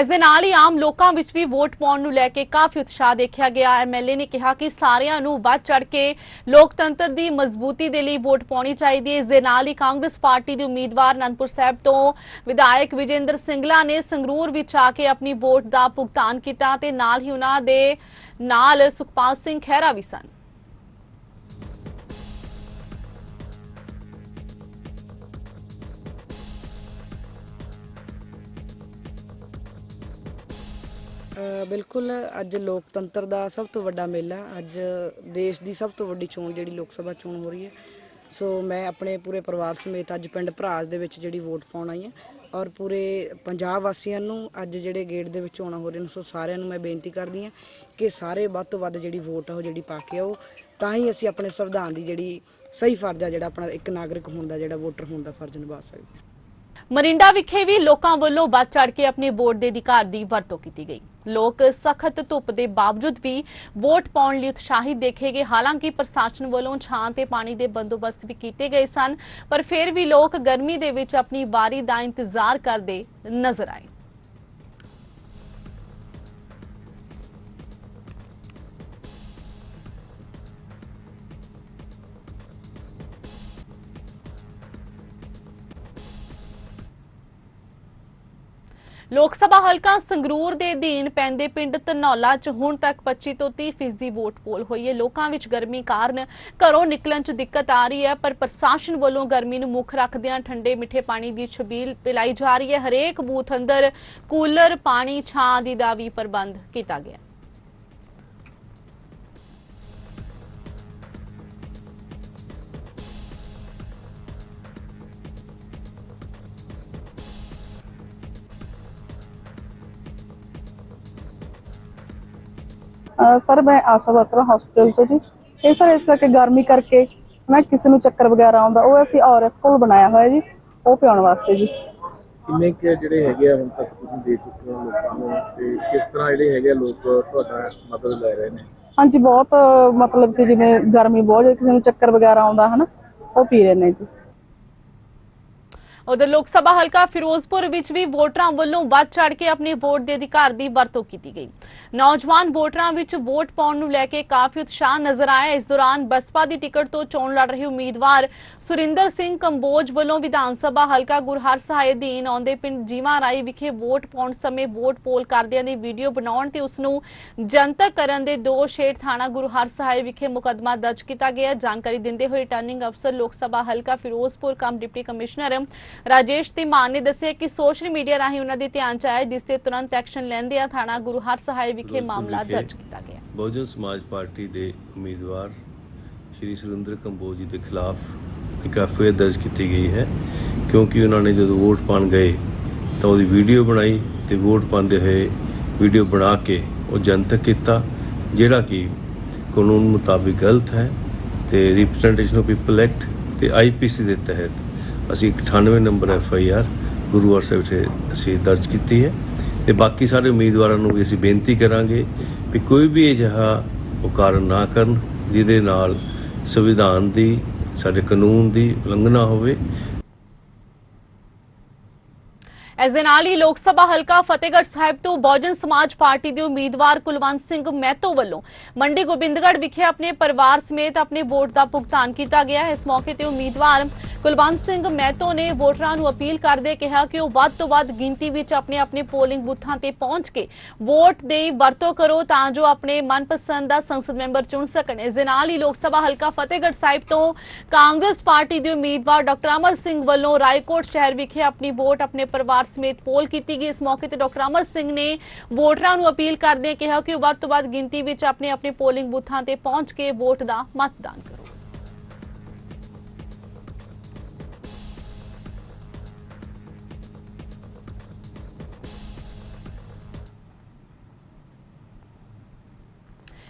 ਇਸ ਦੇ ਨਾਲ ਹੀ ਆਮ ਲੋਕਾਂ ਵਿੱਚ ਵੀ ਵੋਟ ਪਾਉਣ ਨੂੰ ਲੈ ਕੇ ਕਾਫੀ ਉਤਸ਼ਾਹ ਦੇਖਿਆ ਗਿਆ। ਐਮਐਲਏ ਨੇ ਕਿਹਾ ਕਿ ਸਾਰਿਆਂ ਨੂੰ ਵੱਧ ਚੜ ਕੇ ਲੋਕਤੰਤਰ ਦੀ ਮਜ਼ਬੂਤੀ ਦੇ ਲਈ ਵੋਟ ਪਾਉਣੀ ਚਾਹੀਦੀ ਹੈ। ਇਸ ਦੇ ਨਾਲ ਹੀ ਕਾਂਗਰਸ ਪਾਰਟੀ ਦੇ ਉਮੀਦਵਾਰ ਅਨੰਦਪੁਰ ਸਾਹਿਬ ਤੋਂ ਵਿਧਾਇਕ ਵਿਜੇਂਦਰ ਸਿੰਗਲਾ ਨੇ ਸੰਗਰੂਰ ਵਿੱਚ ਆ ਕੇ ਆਪਣੀ ਵੋਟ ਦਾ ਭੁਗਤਾਨ ਕੀਤਾ ਤੇ ਨਾਲ ਹੀ ਉਹਨਾਂ ਦੇ ਨਾਲ ਸੁਖਪਾਲ ਸਿੰਘ ਖਹਿਰਾ ਵੀ ਸਨ। ਬਿਲਕੁਲ ਅੱਜ ਲੋਕਤੰਤਰ ਦਾ ਸਭ ਤੋਂ ਵੱਡਾ ਮੇਲਾ, ਅੱਜ ਦੇਸ਼ ਦੀ ਸਭ ਤੋਂ ਵੱਡੀ ਚੋਣ ਜਿਹੜੀ ਲੋਕ ਸਭਾ ਚੋਣ ਹੋ ਰਹੀ ਹੈ। ਸੋ ਮੈਂ ਆਪਣੇ ਪੂਰੇ ਪਰਿਵਾਰ ਸਮੇਤ ਅੱਜ ਪਿੰਡ ਭਰਾਜ ਦੇ ਵਿੱਚ ਜਿਹੜੀ ਵੋਟ ਪਾਉਣ ਆਈ ਹਾਂ ਔਰ ਪੂਰੇ ਪੰਜਾਬ ਵਾਸੀਆਂ ਨੂੰ ਅੱਜ ਜਿਹੜੇ ਗੇਟ ਦੇ ਵਿੱਚ ਚੋਣਾਂ ਹੋ ਰਹੀਆਂ ਨੇ, ਸੋ ਸਾਰਿਆਂ ਨੂੰ ਮੈਂ ਬੇਨਤੀ ਕਰਦੀ ਹਾਂ ਕਿ ਸਾਰੇ ਵੱਧ ਤੋਂ ਵੱਧ ਜਿਹੜੀ ਵੋਟ ਆ ਉਹ ਜਿਹੜੀ ਪਾ ਕੇ ਆਓ। ਤਾਂ ਹੀ ਅਸੀਂ ਆਪਣੇ ਸੰਵਿਧਾਨ ਦੀ ਜਿਹੜੀ ਸਹੀ ਫਰਜ਼ ਆ, ਜਿਹੜਾ ਆਪਣਾ ਇੱਕ ਨਾਗਰਿਕ ਹੋਣ ਦਾ, ਜਿਹੜਾ ਵੋਟਰ ਹੋਣ ਦਾ ਫਰਜ਼ ਨਿਭਾ ਸਕਦੇ ਹਾਂ। ਮਰਿੰਡਾ ਵਿਖੇ ਵੀ ਲੋਕਾਂ ਵੱਲੋਂ ਵੱਧ ਚੜ ਕੇ ਆਪਣੇ ਵੋਟ ਦੇ ਅਧਿਕਾਰ ਦੀ ਵਰਤੋਂ ਕੀਤੀ ਗਈ। ਲੋਕ ਸਖਤ ਧੁੱਪ ਦੇ ਬਾਵਜੂਦ ਵੀ ਵੋਟ ਪਾਉਣ ਲਈ ਉਤਸ਼ਾਹਿਤ ਦੇਖੇ ਗਏ ਹਾਲਾਂਕਿ ਪ੍ਰਸ਼ਾਸਨ ਵੱਲੋਂ ਛਾਂ ਤੇ ਪਾਣੀ ਦੇ ਬੰਦੋਬਸਤ ਵੀ ਕੀਤੇ ਗਏ ਸਨ, ਪਰ ਫਿਰ ਵੀ ਲੋਕ ਗਰਮੀ ਦੇ ਵਿੱਚ ਆਪਣੀ ਵਾਰੀ ਦਾ ਇੰਤਜ਼ਾਰ ਕਰਦੇ ਨਜ਼ਰ ਆਏ। ਲੋਕ ਸਭਾ ਹਲਕਾ ਸੰਗਰੂਰ ਦੇ ਅਧੀਨ ਪੈਂਦੇ ਪਿੰਡ ਧਨੌਲਾ 'ਚ ਹੁਣ ਤੱਕ 25 ਤੋਂ 30 ਫੀਸਦੀ ਵੋਟ ਪੋਲ ਹੋਈ ਹੈ। ਲੋਕਾਂ ਵਿੱਚ ਗਰਮੀ ਕਾਰਨ ਘਰੋਂ ਨਿਕਲਣ 'ਚ ਦਿੱਕਤ ਆ ਰਹੀ ਹੈ, ਪਰ ਪ੍ਰਸ਼ਾਸਨ ਵੱਲੋਂ ਗਰਮੀ ਨੂੰ ਮੁੱਖ ਰੱਖਦਿਆਂ ਠੰਡੇ ਮਿੱਠੇ ਪਾਣੀ ਦੀ ਛਬੀਲ ਪਿਲਾਈ ਜਾ ਰਹੀ ਹੈ। ਹਰੇਕ ਬੂਥ ਅੰਦਰ ਕੂਲਰ, ਪਾਣੀ, ਛਾਂ ਆਦਿ ਦਾ ਵੀ ਪ੍ਰਬੰਧ ਕੀਤਾ ਗਿਆ। ਸਰ ਮੈਂ ਆਸ਼ਾ ਵਰਕਰ ਹਸਪੀਟਲ ਤੋਂ ਜੀ। ਇਹ ਸਰ ਇਸ ਕਰਕੇ ਗਰਮੀ ਕਰਕੇ ਨਾ ਕਿਸੇ ਨੂੰ ਚੱਕਰ ਵਗੈਰਾ ਆਉਂਦਾ। ਉਹ ਅਸੀਂ ਆਰਐਸ ਕੋਲ ਬਣਾਇਆ ਹੋਇਆ ਜੀ ਉਹ ਪਿਆਉਣ ਵਾਸਤੇ ਜੀ। ਕਿੰਨੇ ਕੁ ਜਿਹੜੇ ਹੈਗੇ ਆ ਹੁਣ ਤੱਕ ਤੁਸੀਂ ਦੇ ਚੁੱਕੇ ਹੋ ਲੋਕਾਂ ਨੂੰ? ਤੇ ਕਿਸ ਤਰ੍ਹਾਂ ਜਿਹੜੇ ਹੈਗੇ ਆ ਲੋਕ ਤੁਹਾਡਾ ਮਦਦ ਲੈ ਰਹੇ ਨੇ? ਹਾਂਜੀ ਬਹੁਤ ਮਤਲਬ ਕਿ ਜਿਵੇਂ ਗਰਮੀ ਬਹੁਤ ਜ਼ਿਆਦਾ ਕਿਸੇ ਨੂੰ ਚੱਕਰ ਵਗੈਰਾ ਆਉਂਦਾ ਹਨਾ ਉਹ ਪੀ ਰਹੇ ਨੇ ਜੀ। ਉਧਰ ਲੋਕ ਸਭਾ ਹਲਕਾ ਫਿਰੋਜ਼ਪੁਰ ਵਿੱਚ ਵੀ ਵੋਟਰਾਂ ਵੱਲੋਂ ਵੱਧ ਚੜ ਕੇ ਆਪਣੇ ਵੋਟ ਦੇ ਅਧਿਕਾਰ ਦੀ ਵਰਤੋਂ ਕੀਤੀ ਗਈ। ਨੌਜਵਾਨ ਵੋਟਰਾਂ ਵਿੱਚ ਵੋਟ ਪਾਉਣ ਨੂੰ ਲੈ ਕੇ ਕਾਫੀ ਉਤਸ਼ਾਹ ਨਜ਼ਰ ਆਇਆ। ਇਸ ਦੌਰਾਨ ਬਸਪਾ ਦੀ ਟਿਕਟ ਤੋਂ ਚੋਣ ਲੜ ਰਹੇ ਉਮੀਦਵਾਰ ਸੁਰਿੰਦਰ ਸਿੰਘ ਕੰਬੋਜ ਵੱਲੋਂ ਵਿਧਾਨ ਸਭਾ ਹਲਕਾ ਗੁਰਹਰ ਸਹਾਇ ਅਧੀਨ ਆਉਂਦੇ ਪਿੰਡ ਜੀਵਾ ਰਾਈ ਵਿਖੇ ਵੋਟ ਪਾਉਣ ਸਮੇਂ ਵੋਟ ਪੋਲ ਕਰਦਿਆਂ ਦੀ ਵੀਡੀਓ ਬਣਾਉਣ ਤੇ ਉਸ ਨੂੰ ਜਨਤਕ ਕਰਨ ਦੇ ਦੋਸ਼ ਹੇਠ ਥਾਣਾ ਗੁਰਹਰ ਸਹਾਇ ਵਿਖੇ ਮੁਕੱਦਮਾ ਦਰਜ ਕੀਤਾ ਗਿਆ। ਜਾਣਕਾਰੀ ਦਿੰਦੇ ਹੋਏ ਰਿਟਰਨਿੰਗ ਅਫਸਰ ਲੋਕ ਸਭਾ ਹਲਕਾ Ferozepur cum deputy commissioner Rajesh Dhiman ਨੇ ਦੱਸਿਆ ਕਿ ਸੋਸ਼ਲ ਮੀਡੀਆ ਰਾਹੀਂ ਉਹਨਾਂ ਦੇ ਧਿਆਨ ਚ ਆਇਆ ਜਿਸ ਤੇ ਤੁਰੰਤ ਐਕਸ਼ਨ ਲੈਂਦੇ ਆ ਥਾਣਾ ਗੁਰਹਰ ਸਹਾਇ ਵਿਖੇ ਮਾਮਲਾ ਦਰਜ ਕੀਤਾ ਗਿਆ। ਬਹੁਜਨ ਸਮਾਜ ਪਾਰਟੀ ਦੇ ਉਮੀਦਵਾਰ ਸ਼੍ਰੀ ਸੁਰਿੰਦਰ ਕੰਬੋਜ ਜੀ ਦੇ ਖਿਲਾਫ ਇੱਕ ਐਫਆਈਆਰ ਦਰਜ ਕੀਤੀ ਗਈ ਹੈ। ਕਿਉਂਕਿ ਉਹਨਾਂ ਨੇ ਜਦੋਂ ਵੋਟ ਪਾਣ ਗਏ ਤਾਂ ਉਹਦੀ ਵੀਡੀਓ ਬਣਾਈ ਤੇ ਵੋਟ ਪਾਉਂਦੇ ਹੋਏ ਵੀਡੀਓ ਬਣਾ ਕੇ ਉਹ ਜਨਤਕ ਕੀਤਾ ਜਿਹੜਾ ਕਿ ਕਾਨੂੰਨ ਮੁਤਾਬਿਕ ਗਲਤ ਹੈ ਤੇ ਰਿਪਰੈਜ਼ੈਂਟੇਸ਼ਨ ਆਫ ਪੀਪਲ ਐਕਟ ਤੇ ਆਈਪੀਸੀ ਦੇ ਤਹਿਤ ਅਸੀਂ 98 ਨੰਬਰ ਐਫਆਈਆਰ ਗੁਰੂ ਹਰ ਸਾਹਿਬ ਤੇ ਅਸੀਂ ਦਰਜ ਕੀਤੀ ਹੈ ਤੇ ਬਾਕੀ ਸਾਰੇ ਉਮੀਦਵਾਰਾਂ ਨੂੰ ਵੀ ਅਸੀਂ ਬੇਨਤੀ ਕਰਾਂਗੇ ਵੀ ਕੋਈ ਵੀ ਅਜਿਹਾ ਉਹ ਕਾਰਨ ਨਾ ਕਰਨ ਜਿਹਦੇ ਨਾਲ ਸੰਵਿਧਾਨ ਦੀ, ਸਾਡੇ ਕਾਨੂੰਨ ਦੀ ਉਲੰਘਣਾ ਹੋਵੇ। ਇਸ ਦੇ ਨਾਲ ਹੀ ਲੋਕ ਸਭਾ ਹਲਕਾ ਫਤਿਹਗੜ੍ਹ ਸਾਹਿਬ ਤੋਂ ਬਹੁਜਨ ਸਮਾਜ ਪਾਰਟੀ ਦੇ ਉਮੀਦਵਾਰ ਕੁਲਵੰਤ ਸਿੰਘ ਮਹਿਤੋ ਵੱਲੋਂ ਮੰਡੀ ਗੋਬਿੰਦਗੜ੍ਹ ਵਿਖੇ ਆਪਣੇ ਪਰਿਵਾਰ ਸਮੇਤ ਆਪਣੇ ਵੋਟ ਦਾ ਭੁਗਤਾਨ ਕੀਤਾ ਗਿਆ। ਇਸ ਮੌਕੇ ਤੇ ਉਮੀਦਵਾਰ ਕੁਲਵੰਤ ਸਿੰਘ ਮਹਿਤੋ ਨੇ ਵੋਟਰਾਂ ਨੂੰ ਅਪੀਲ ਕਰਦੇ ਕਿਹਾ ਕਿ ਉਹ ਵੱਧ ਤੋਂ ਵੱਧ ਗਿਣਤੀ ਵਿੱਚ ਆਪਣੇ ਆਪਣੇ ਪੋਲਿੰਗ ਬੂਥਾਂ ਤੇ ਪਹੁੰਚ ਕੇ ਵੋਟ ਦੀ ਵਰਤੋਂ ਕਰੋ ਤਾਂ ਜੋ ਆਪਣੇ ਮਨਪਸੰਦ ਦਾ ਸੰਸਦ ਮੈਂਬਰ ਚੁਣ ਸਕਣ। ਇਸ ਦੇ ਨਾਲ ਹੀ ਲੋਕ ਸਭਾ ਹਲਕਾ ਫਤਿਹਗੜ੍ਹ ਸਾਹਿਬ ਤੋਂ ਕਾਂਗਰਸ ਪਾਰਟੀ ਦੇ ਉਮੀਦਵਾਰ ਡਾਕਟਰ ਅਮਰ ਸਿੰਘ ਵੱਲੋਂ ਰਾਏਕੋਟ ਸ਼ਹਿਰ ਵਿਖੇ ਆਪਣੀ ਵੋਟ ਆਪਣੇ ਪਰਿਵਾਰ ਸਮੇਤ ਪੋਲ ਕੀਤੀ ਗਈ। ਇਸ ਮੌਕੇ ਤੇ ਡਾਕਟਰ ਅਮਰ ਸਿੰਘ ਨੇ ਵੋਟਰਾਂ ਨੂੰ ਅਪੀਲ ਕਰਦੇ ਕਿਹਾ ਕਿ ਉਹ ਵੱਧ ਤੋਂ ਵੱਧ ਗਿਣਤੀ ਵਿੱਚ ਆਪਣੇ ਆਪਣੇ ਪੋਲਿੰਗ ਬੂਥਾਂ ਤੇ ਪਹੁੰਚ ਕੇ ਵੋਟ ਦਾ ਮਤਦਾਨ ਕਰੋ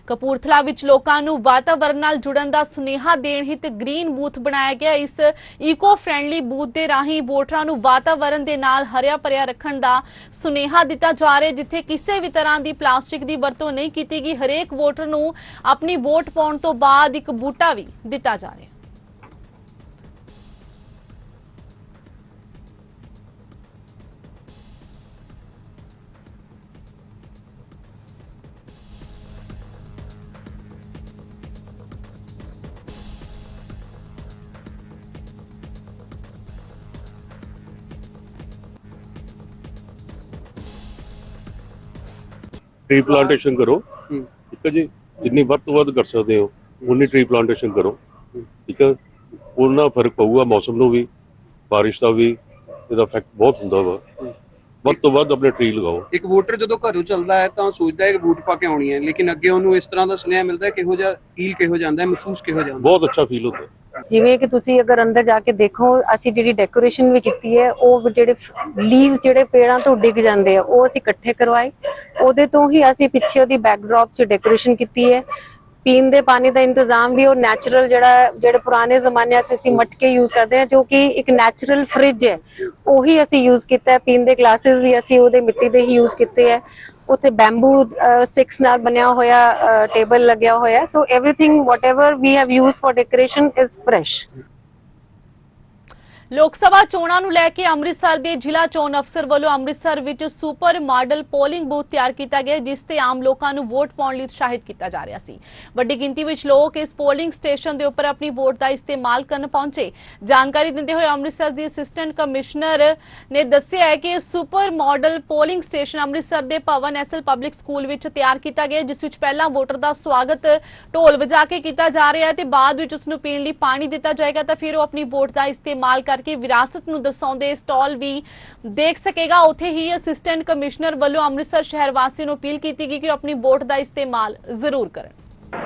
ਕਪੂਰਥਲਾ ਵਿੱਚ ਲੋਕਾਂ ਨੂੰ ਵਾਤਾਵਰਣ ਨਾਲ ਜੁੜਨ ਦਾ ਸੁਨੇਹਾ ਦੇਣ ਹਿਤ ਗ੍ਰੀਨ ਬੂਥ ਬਣਾਇਆ ਗਿਆ। ਇਸ ਈਕੋ ਫ੍ਰੈਂਡਲੀ ਬੂਥ ਦੇ ਰਾਹੀਂ ਵੋਟਰਾਂ ਨੂੰ ਵਾਤਾਵਰਣ ਦੇ ਨਾਲ ਹਰਿਆ ਭਰਿਆ ਰੱਖਣ ਦਾ ਸੁਨੇਹਾ ਦਿੱਤਾ ਜਾ ਰਿਹਾ ਜਿੱਥੇ ਕਿਸੇ ਵੀ ਤਰ੍ਹਾਂ ਦੀ ਪਲਾਸਟਿਕ ਦੀ ਵਰਤੋਂ ਨਹੀਂ ਕੀਤੀ ਗਈ। ਹਰੇਕ ਵੋਟਰ ਨੂੰ ਆਪਣੀ ਵੋਟ ਪਾਉਣ ਤੋਂ ਬਾਅਦ ਇੱਕ ਬੂਟਾ ਵੀ ਦਿੱਤਾ ਜਾ ਰਿਹਾ ਟ੍ਰੀ ਪਲਾਂਟੇਸ਼ਨ ਕਰੋ। ਠੀਕ ਹੈ ਜੀ? ਜਿੰਨੀ ਵੱਧ ਤੋਂ ਵੱਧ ਕਰ ਸਕਦੇ ਹੋ ਉਨੀ ਟ੍ਰੀ ਪਲਾਂਟੇਸ਼ਨ ਕਰੋ। ਠੀਕ ਹੈ? ਉਹਨਾਂ ਫ਼ਰਕ ਪਊਗਾ ਮੌਸਮ ਨੂੰ ਵੀ ਬਾਰਿਸ਼ ਦਾ ਵੀ ਇਹਦਾ ਇਫੈਕਟ ਬਹੁਤ ਹੁੰਦਾ ਵਾ। ਵੱਧ ਤੋਂ ਵੱਧ ਆਪਣੇ ਟ੍ਰੀ ਲਗਾਓ। ਇੱਕ ਵੋਟਰ ਜਦੋਂ ਘਰੋਂ ਚੱਲਦਾ ਹੈ ਤਾਂ ਸੋਚਦਾ ਹੈ ਕਿ ਵੋਟ ਪਾ ਕੇ ਆਉਣੀ ਹੈ ਲੇਕਿਨ ਅੱਗੇ ਉਹਨੂੰ ਇਸ ਤਰ੍ਹਾਂ ਦਾ ਸੁਨੇਹਾ ਮਿਲਦਾ ਹੈ ਕਿਹੋ ਜਿਹਾ ਫੀਲ ਕਿਹੋ ਜਾਂਦਾ ਹੈ ਮਹਿਸੂਸ ਕਿਹੋ ਜਿਹਾ ਹੁੰਦਾ ਬਹੁਤ ਅੱਛਾ ਫੀਲ ਹੁੰਦਾ ਜਿਵੇਂ ਕਿ ਤੁਸੀਂ ਅਗਰ ਅੰਦਰ ਜਾ ਕੇ ਦੇਖੋ, ਅਸੀਂ ਜਿਹੜੀ ਡੈਕੋਰੇਸ਼ਨ ਵੀ ਕੀਤੀ ਹੈ, ਉਹ ਜਿਹੜੇ ਲੀਵਸ ਜਿਹੜੇ ਪੇੜਾਂ ਤੋਂ ਡਿੱਗ ਜਾਂਦੇ ਆ, ਉਹ ਅਸੀਂ ਇਕੱਠੇ ਕਰਵਾਏ। ਉਹਦੇ ਤੋਂ ਹੀ ਅਸੀਂ ਪਿੱਛੇ ਉਹਦੀ ਬੈਕਡ੍ਰੌਪ 'ਚ ਡੈਕੋਰੇਸ਼ਨ ਕੀਤੀ ਹੈ। ਪੀਣ ਦੇ ਪਾਣੀ ਦਾ ਇੰਤਜ਼ਾਮ ਵੀ ਉਹ ਨੈਚੁਰਲ ਜਿਹੜਾ, ਜਿਹੜੇ ਪੁਰਾਣੇ ਜ਼ਮਾਨੇ 'ਚ ਅਸੀਂ ਮਟਕੇ ਯੂਜ਼ ਕਰਦੇ ਹਾਂ, ਜੋ ਕਿ ਇੱਕ ਨੈਚੁਰਲ ਫ੍ਰਿਜ ਹੈ। ਉਹੀ ਅਸੀਂ ਯੂਜ਼ ਕੀਤਾ ਹੈ। ਪੀਣ ਦੇ ਗਲਾसेस ਵੀ ਅਸੀਂ ਉਹਦੇ ਮਿੱਟੀ ਦੇ ਹੀ ਯੂਜ਼ ਕੀਤੇ ਹੈ। ਉੱਥੇ ਬੈਂਬੂ ਸਟਿਕਸ ਨਾਲ ਬਣਿਆ ਹੋਇਆ ਟੇਬਲ ਲੱਗਿਆ ਹੋਇਆ so everything whatever we have used for decoration is fresh Lok Sabha ਚੋਣਾਂ ਨੂੰ ਲੈ ਕੇ ਅੰਮ੍ਰਿਤਸਰ ਦੇ ਜ਼ਿਲ੍ਹਾ ਚੋਣ ਅਫਸਰ ਵੱਲੋਂ ਅੰਮ੍ਰਿਤਸਰ ਵਿੱਚ ਸੁਪਰ ਮਾਡਲ ਪੋਲਿੰਗ ਬੂਥ ਤਿਆਰ ਕੀਤਾ ਗਿਆ, ਜਿਸ ਤੇ ਆਮ ਲੋਕਾਂ ਨੂੰ ਵੋਟ ਪਾਉਣ ਲਈ ਉਤਸ਼ਾਹਿਤ ਕੀਤਾ ਜਾ ਰਿਹਾ ਸੀ। ਵੱਡੀ ਗਿਣਤੀ ਵਿੱਚ ਲੋਕ ਇਸ ਪੋਲਿੰਗ ਸਟੇਸ਼ਨ ਦੇ ਉੱਪਰ ਆਪਣੀ ਵੋਟ ਦਾ ਇਸਤੇਮਾਲ ਕਰਨ ਪਹੁੰਚੇ। ਜਾਣਕਾਰੀ ਦਿੰਦੇ ਹੋਏ ਅੰਮ੍ਰਿਤਸਰ ਦੀ ਅਸਿਸਟੈਂਟ ਕਮਿਸ਼ਨਰ ਨੇ ਦੱਸਿਆ ਹੈ ਕਿ super model polling station Amritsar ਦੇ ਭਵਨ ਐਸਐਲ ਪਬਲਿਕ ਸਕੂਲ ਵਿੱਚ ਤਿਆਰ ਕੀਤਾ ਗਿਆ, ਜਿਸ ਵਿੱਚ ਪਹਿਲਾਂ ਵੋਟਰ ਦਾ ਸਵਾਗਤ ਢੋਲ ਵਜਾ ਕੇ ਕੀਤਾ ਜਾ ਰਿਹਾ ਹੈ ਤੇ ਬਾਅਦ ਵਿੱਚ ਉਸ ਨੂੰ ਪੀਣ ਲਈ ਪਾਣੀ ਦਿੱਤਾ ਜਾਏਗਾ, ਤਾਂ ਫਿਰ ਉਹ ਆਪਣੀ ਵੋਟ ਦਾ ਇਸਤੇਮਾਲ ਕਰ ਕਰਕੇ ਵਿਰਾਸਤ ਨੂੰ ਦਰਸਾਉਂਦੇ ਸਟਾਲ ਵੀ ਦੇਖ ਸਕੇਗਾ। ਉੱਥੇ ਹੀ ਅਸਿਸਟੈਂਟ ਕਮਿਸ਼ਨਰ ਵੱਲੋਂ ਅੰਮ੍ਰਿਤਸਰ ਸ਼ਹਿਰ ਵਾਸੀਆਂ ਨੂੰ ਅਪੀਲ ਕੀਤੀ ਗਈ ਕਿ ਆਪਣੀ ਵੋਟ ਦਾ ਇਸਤੇਮਾਲ ਜ਼ਰੂਰ ਕਰਨ।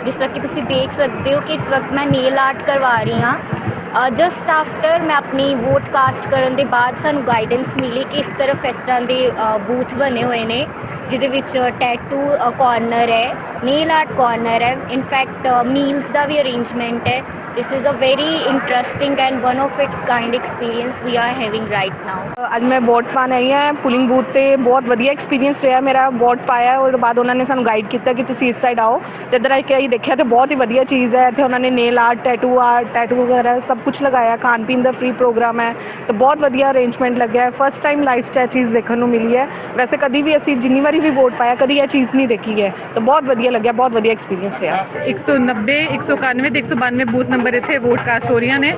ਜਿਸ ਤਰ੍ਹਾਂ ਕਿ ਤੁਸੀਂ ਦੇਖ ਸਕਦੇ ਹੋ ਕਿ ਇਸ ਵਕਤ ਮੈਂ ਨੇਲ ਆਰਟ ਕਰਵਾ ਰਹੀ ਹਾਂ। ਜਸਟ ਆਫਟਰ ਮੈਂ ਆਪਣੀ ਵੋਟ ਕਾਸਟ ਕਰਨ ਦੇ ਬਾਅਦ ਸਾਨੂੰ ਗਾਈਡੈਂਸ ਮਿਲੀ ਕਿ ਇਸ ਤਰਫ ਇਸ ਤਰ੍ਹਾਂ ਦੇ ਬੂਥ ਬਣੇ ਹੋਏ ਨੇ, ਜਿਹਦੇ ਵਿੱਚ ਟੈਟੂ ਕਾਰਨਰ ਹੈ ਨੇਲ ਆਰਟ ਕਾਰਨਰ ਹੈ। ਇਨਫੈਕਟ ਮੀਲਸ ਦਾ ਵੀ ਅਰੇਂਜਮੈਂਟ ਹੈ। This is a very interesting and one of its kind experience we are having right now. ਅੱਜ ਮੈਂ ਵੋਟ ਪਾਣ ਆਈ ਹਾਂ ਪੁਲਿੰਗ ਬੂਥ ਤੇ ਬਹੁਤ ਵਧੀਆ ਐਕਸਪੀਰੀਅੰਸ ਰਿਹਾ ਮੇਰਾ ਵੋਟ ਪਾਇਆ ਉਹਦੇ ਬਾਅਦ ਉਹਨਾਂ ਨੇ ਸਾਨੂੰ ਗਾਈਡ ਕੀਤਾ ਕਿ ਤੁਸੀਂ ਇਸ ਸਾਈਡ ਆਓ ਤੇ ਇੱਧਰ ਆ ਕੇ ਅਸੀਂ ਦੇਖਿਆ ਤੇ ਬਹੁਤ ਹੀ ਵਧੀਆ ਚੀਜ਼ ਹੈ ਇੱਥੇ ਉਹਨਾਂ ਨੇ nail art tattoo art tattoo ਵਗੈਰਾ ਸਭ ਕੁਝ ਲਗਾਇਆ ਖਾਣ ਪੀਣ ਦਾ ਫ੍ਰੀ ਪ੍ਰੋਗਰਾਮ ਹੈ ਤੇ ਬਹੁਤ ਵਧੀਆ ਅਰੇਂਜਮੈਂਟ ਲੱਗਿਆ ਹੈ ਫਸਟ ਟਾਈਮ ਲਾਈਫ 'ਚ ਇਹ ਚੀਜ਼ ਦੇਖਣ ਨੂੰ ਮਿਲੀ ਹੈ ਵੈਸੇ ਕਦੀ ਵੀ ਅਸੀਂ ਜਿੰਨੀ ਵਾਰੀ ਵੀ ਵੋਟ ਪਾਇਆ ਕਦੀ ਇਹ ਚੀਜ਼ ਨਹੀਂ ਦੇਖੀ ਹੈ ਤਾਂ ਬਹੁਤ ਵਧੀਆ ਲੱਗਿਆ ਬਹੁਤ ਵਧੀਆ ਐਕਸਪੀਰੀਅੰਸ ਰਿਹਾ 190 191 ਤੇ 192 ਬੂਥ ਨੰਬਰ ਇੱਥੇ ਵੋਟ ਕਾਸਟ ਹੋ ਰਹੀਆਂ ਨੇ।